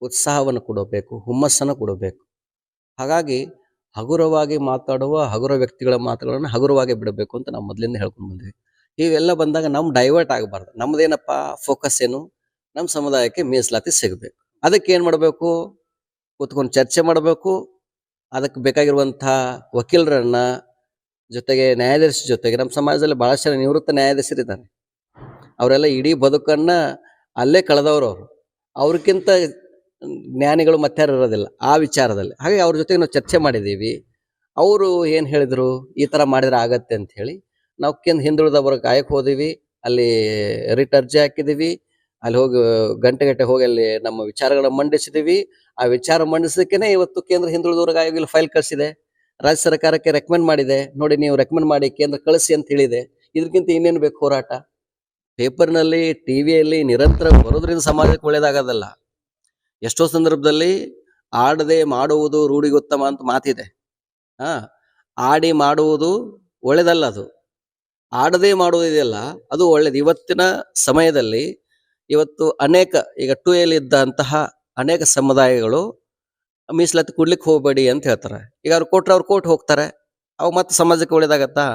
ಉತ್ಸಾಹವನ್ನು ಕೊಡಬೇಕು, ಹುಮ್ಮಸ್ಸನ್ನು ಕೊಡಬೇಕು. ಹಾಗಾಗಿ ಹಗುರವಾಗಿ ಮಾತಾಡುವ ಹಗುರ ವ್ಯಕ್ತಿಗಳ ಮಾತುಗಳನ್ನು ಹಗುರವಾಗಿ ಬಿಡಬೇಕು ಅಂತ ನಾವು ಮೊದಲಿಂದ ಹೇಳ್ಕೊಂಡು ಬಂದ್ವಿ. ಇವೆಲ್ಲ ಬಂದಾಗ ನಮ್ ಡೈವರ್ಟ್ ಆಗಬಾರ್ದು. ನಮ್ದೇನಪ್ಪ ಫೋಕಸ್ ಏನು? ನಮ್ಮ ಸಮುದಾಯಕ್ಕೆ ಮೀಸಲಾತಿ ಸಿಗಬೇಕು. ಅದಕ್ಕೆ ಏನು ಮಾಡಬೇಕು? ಕೂತ್ಕೊಂಡು ಚರ್ಚೆ ಮಾಡಬೇಕು. ಅದಕ್ಕೆ ಬೇಕಾಗಿರುವಂಥ ವಕೀಲರನ್ನ ಜೊತೆಗೆ ನ್ಯಾಯಾಧೀಶ ಜೊತೆಗೆ ನಮ್ಮ ಸಮಾಜದಲ್ಲಿ ಭಾಳಷ್ಟು ಜನ ನಿವೃತ್ತ ನ್ಯಾಯಾಧೀಶರಿದ್ದಾರೆ ಅವರೆಲ್ಲ ಇಡೀ ಬದುಕನ್ನ ಅಲ್ಲೇ ಕಳೆದವರು ಅವರು. ಅವ್ರಿಗಿಂತ ಜ್ಞಾನಿಗಳು ಮತ್ತಾರು ಇರೋದಿಲ್ಲ ಆ ವಿಚಾರದಲ್ಲಿ. ಹಾಗೆ ಅವ್ರ ಜೊತೆಗೆ ನಾವು ಚರ್ಚೆ ಮಾಡಿದ್ದೀವಿ. ಅವರು ಏನು ಹೇಳಿದರು? ಈ ಥರ ಮಾಡಿದ್ರೆ ಆಗತ್ತೆ ಅಂತ ಹೇಳಿ ನಾವು ಹಿಂದುಳಿದವರ ಹಿಂದುಳಿದ ಕಾಯಕ್ಕೆ ಹೋದಿವಿ, ಅಲ್ಲಿ ರಿಟ್ ಅರ್ಜಿ ಹಾಕಿದೀವಿ, ಅಲ್ಲಿ ಹೋಗಿ ಗಂಟೆ ಗಂಟೆ ಹೋಗಿ ಅಲ್ಲಿ ನಮ್ಮ ವಿಚಾರಗಳನ್ನ ಮಂಡಿಸಿದೀವಿ. ಆ ವಿಚಾರ ಮಂಡಿಸೋದಕ್ಕೇನೆ ಇವತ್ತು ಕೇಂದ್ರ ಹಿಂದುಳಿದ ವರ್ಗ ಆಯೋಗ ಫೈಲ್ ಕಳಿಸಿದೆ. ರಾಜ್ಯ ಸರ್ಕಾರಕ್ಕೆ ರೆಕಮೆಂಡ್ ಮಾಡಿದೆ. ನೋಡಿ ನೀವು ರೆಕಮೆಂಡ್ ಮಾಡಿ ಕೇಂದ್ರ ಕಳಿಸಿ ಅಂತ ಹೇಳಿದೆ. ಇದಕ್ಕಿಂತ ಇನ್ನೇನು ಬೇಕು ಹೋರಾಟ? ಪೇಪರ್ನಲ್ಲಿ ಟಿವಿಯಲ್ಲಿ ನಿರಂತರ ಬರೋದ್ರಿಂದ ಸಮಾಜಕ್ಕೆ ಒಳ್ಳೇದಾಗೋದಲ್ಲ. ಎಷ್ಟೋ ಸಂದರ್ಭದಲ್ಲಿ ಆಡದೆ ಮಾಡುವುದು ರೂಢಿಗೊತ್ತಮ ಅಂತ ಮಾತಿದೆ. ಹಾ, ಆಡಿ ಮಾಡುವುದು ಒಳ್ಳೇದಲ್ಲ ಅದು. ಆಡದೆ ಮಾಡುವುದಿದೆಯಲ್ಲ ಅದು ಒಳ್ಳೇದು. ಇವತ್ತಿನ ಸಮಯದಲ್ಲಿ ಇವತ್ತು ಅನೇಕ, ಈಗ ಟು ಎಲ್ ಇದ್ದಂತಹ ಅನೇಕ ಸಮುದಾಯಗಳು ಮೀಸಲಾತಿ ಕೊಡ್ಲಿಕ್ಕೆ ಹೋಗಬೇಡಿ ಅಂತ ಹೇಳ್ತಾರೆ. ಈಗ ಅವ್ರು ಕೊಟ್ರೆ ಅವ್ರು ಕೋರ್ಟ್ ಹೋಗ್ತಾರೆ. ಅವಾಗ ಮತ್ತೆ ಸಮಾಜಕ್ಕೆ ಒಳ್ಳೇದಾಗತ್ತಾ?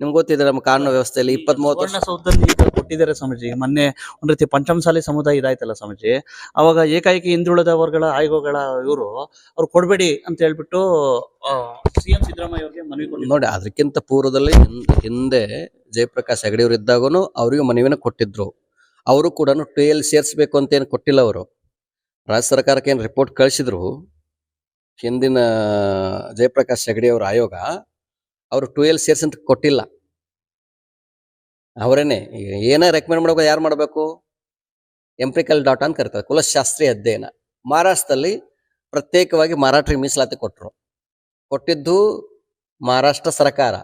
ನಿಮ್ಗೆ ಗೊತ್ತಿದೆ ನಮ್ಮ ಕಾನೂನು ವ್ಯವಸ್ಥೆಯಲ್ಲಿ ಇಪ್ಪತ್ತ್ ಮೂವತ್ತು ವರ್ಷ ಸೌಧದಲ್ಲಿ ಈಗ ಕೊಟ್ಟಿದ್ದಾರೆ ಸ್ವಾಮೀಜಿ. ಮೊನ್ನೆ ಒಂದ್ ರೀತಿ ಪಂಚಮಸಾಲಿ ಸಮುದಾಯ ಇದಾಯ್ತಲ್ಲ ಸ್ವಾಮೀಜಿ. ಅವಾಗ ಏಕಾಏಕಿ ಹಿಂದುಳಿದ ವರ್ಗಗಳ ಆಯೋಗಗಳ ಇವರು ಅವ್ರು ಕೊಡ್ಬೇಡಿ ಅಂತ ಹೇಳ್ಬಿಟ್ಟು ಸಿಎಂ ಸಿದ್ದರಾಮಯ್ಯ ಅವ್ರಿಗೆ ಮನವಿ ಕೊಟ್ಟಿದ್ರು. ನೋಡಿ ಅದಕ್ಕಿಂತ ಪೂರ್ವದಲ್ಲಿ ಹಿಂದ್- ಹಿಂದೆ ಜಯಪ್ರಕಾಶ್ ಹೆಗಡೆ ಅವರು ಇದ್ದಾಗನು ಅವರಿಗೂ ಮನವಿನ ಕೊಟ್ಟಿದ್ರು. ಅವರು ಕೂಡ ಟೇಲ್ ಎಲ್ ಸೇರಿಸ್ಬೇಕು ಅಂತ ಏನು ಕೊಟ್ಟಿಲ್ಲ ಅವರು. ರಾಜ್ಯ ಸರ್ಕಾರಕ್ಕೆ ಏನು ರಿಪೋರ್ಟ್ ಕಳಿಸಿದ್ರು. ಹಿಂದಿನ ಜಯಪ್ರಕಾಶ್ ಹೆಗಡೆ ಅವರ ಆಯೋಗ. ಅವರು ಟು ಎಲ್ ಸೇರ್ಸ್ ಅಂತ ಕೊಟ್ಟಿಲ್ಲ. ಅವರೇನೆ, ಏನ ರೆಕಮೆಂಡ್ ಮಾಡಬೇಕು, ಯಾರು ಮಾಡಬೇಕು? ಎಂಪ್ರಿಕಲ್ ಡಾಟಾ ಅಂತ ಕರೀತಾರೆ, ಕುಲಶಾಸ್ತ್ರೀಯ ಅಧ್ಯಯನ. ಮಹಾರಾಷ್ಟ್ರದಲ್ಲಿ ಪ್ರತ್ಯೇಕವಾಗಿ ಮರಾಠರಿಗೆ ಮೀಸಲಾತಿ ಕೊಟ್ಟರು ಕೊಟ್ಟಿದ್ದು ಮಹಾರಾಷ್ಟ್ರ ಸರ್ಕಾರ.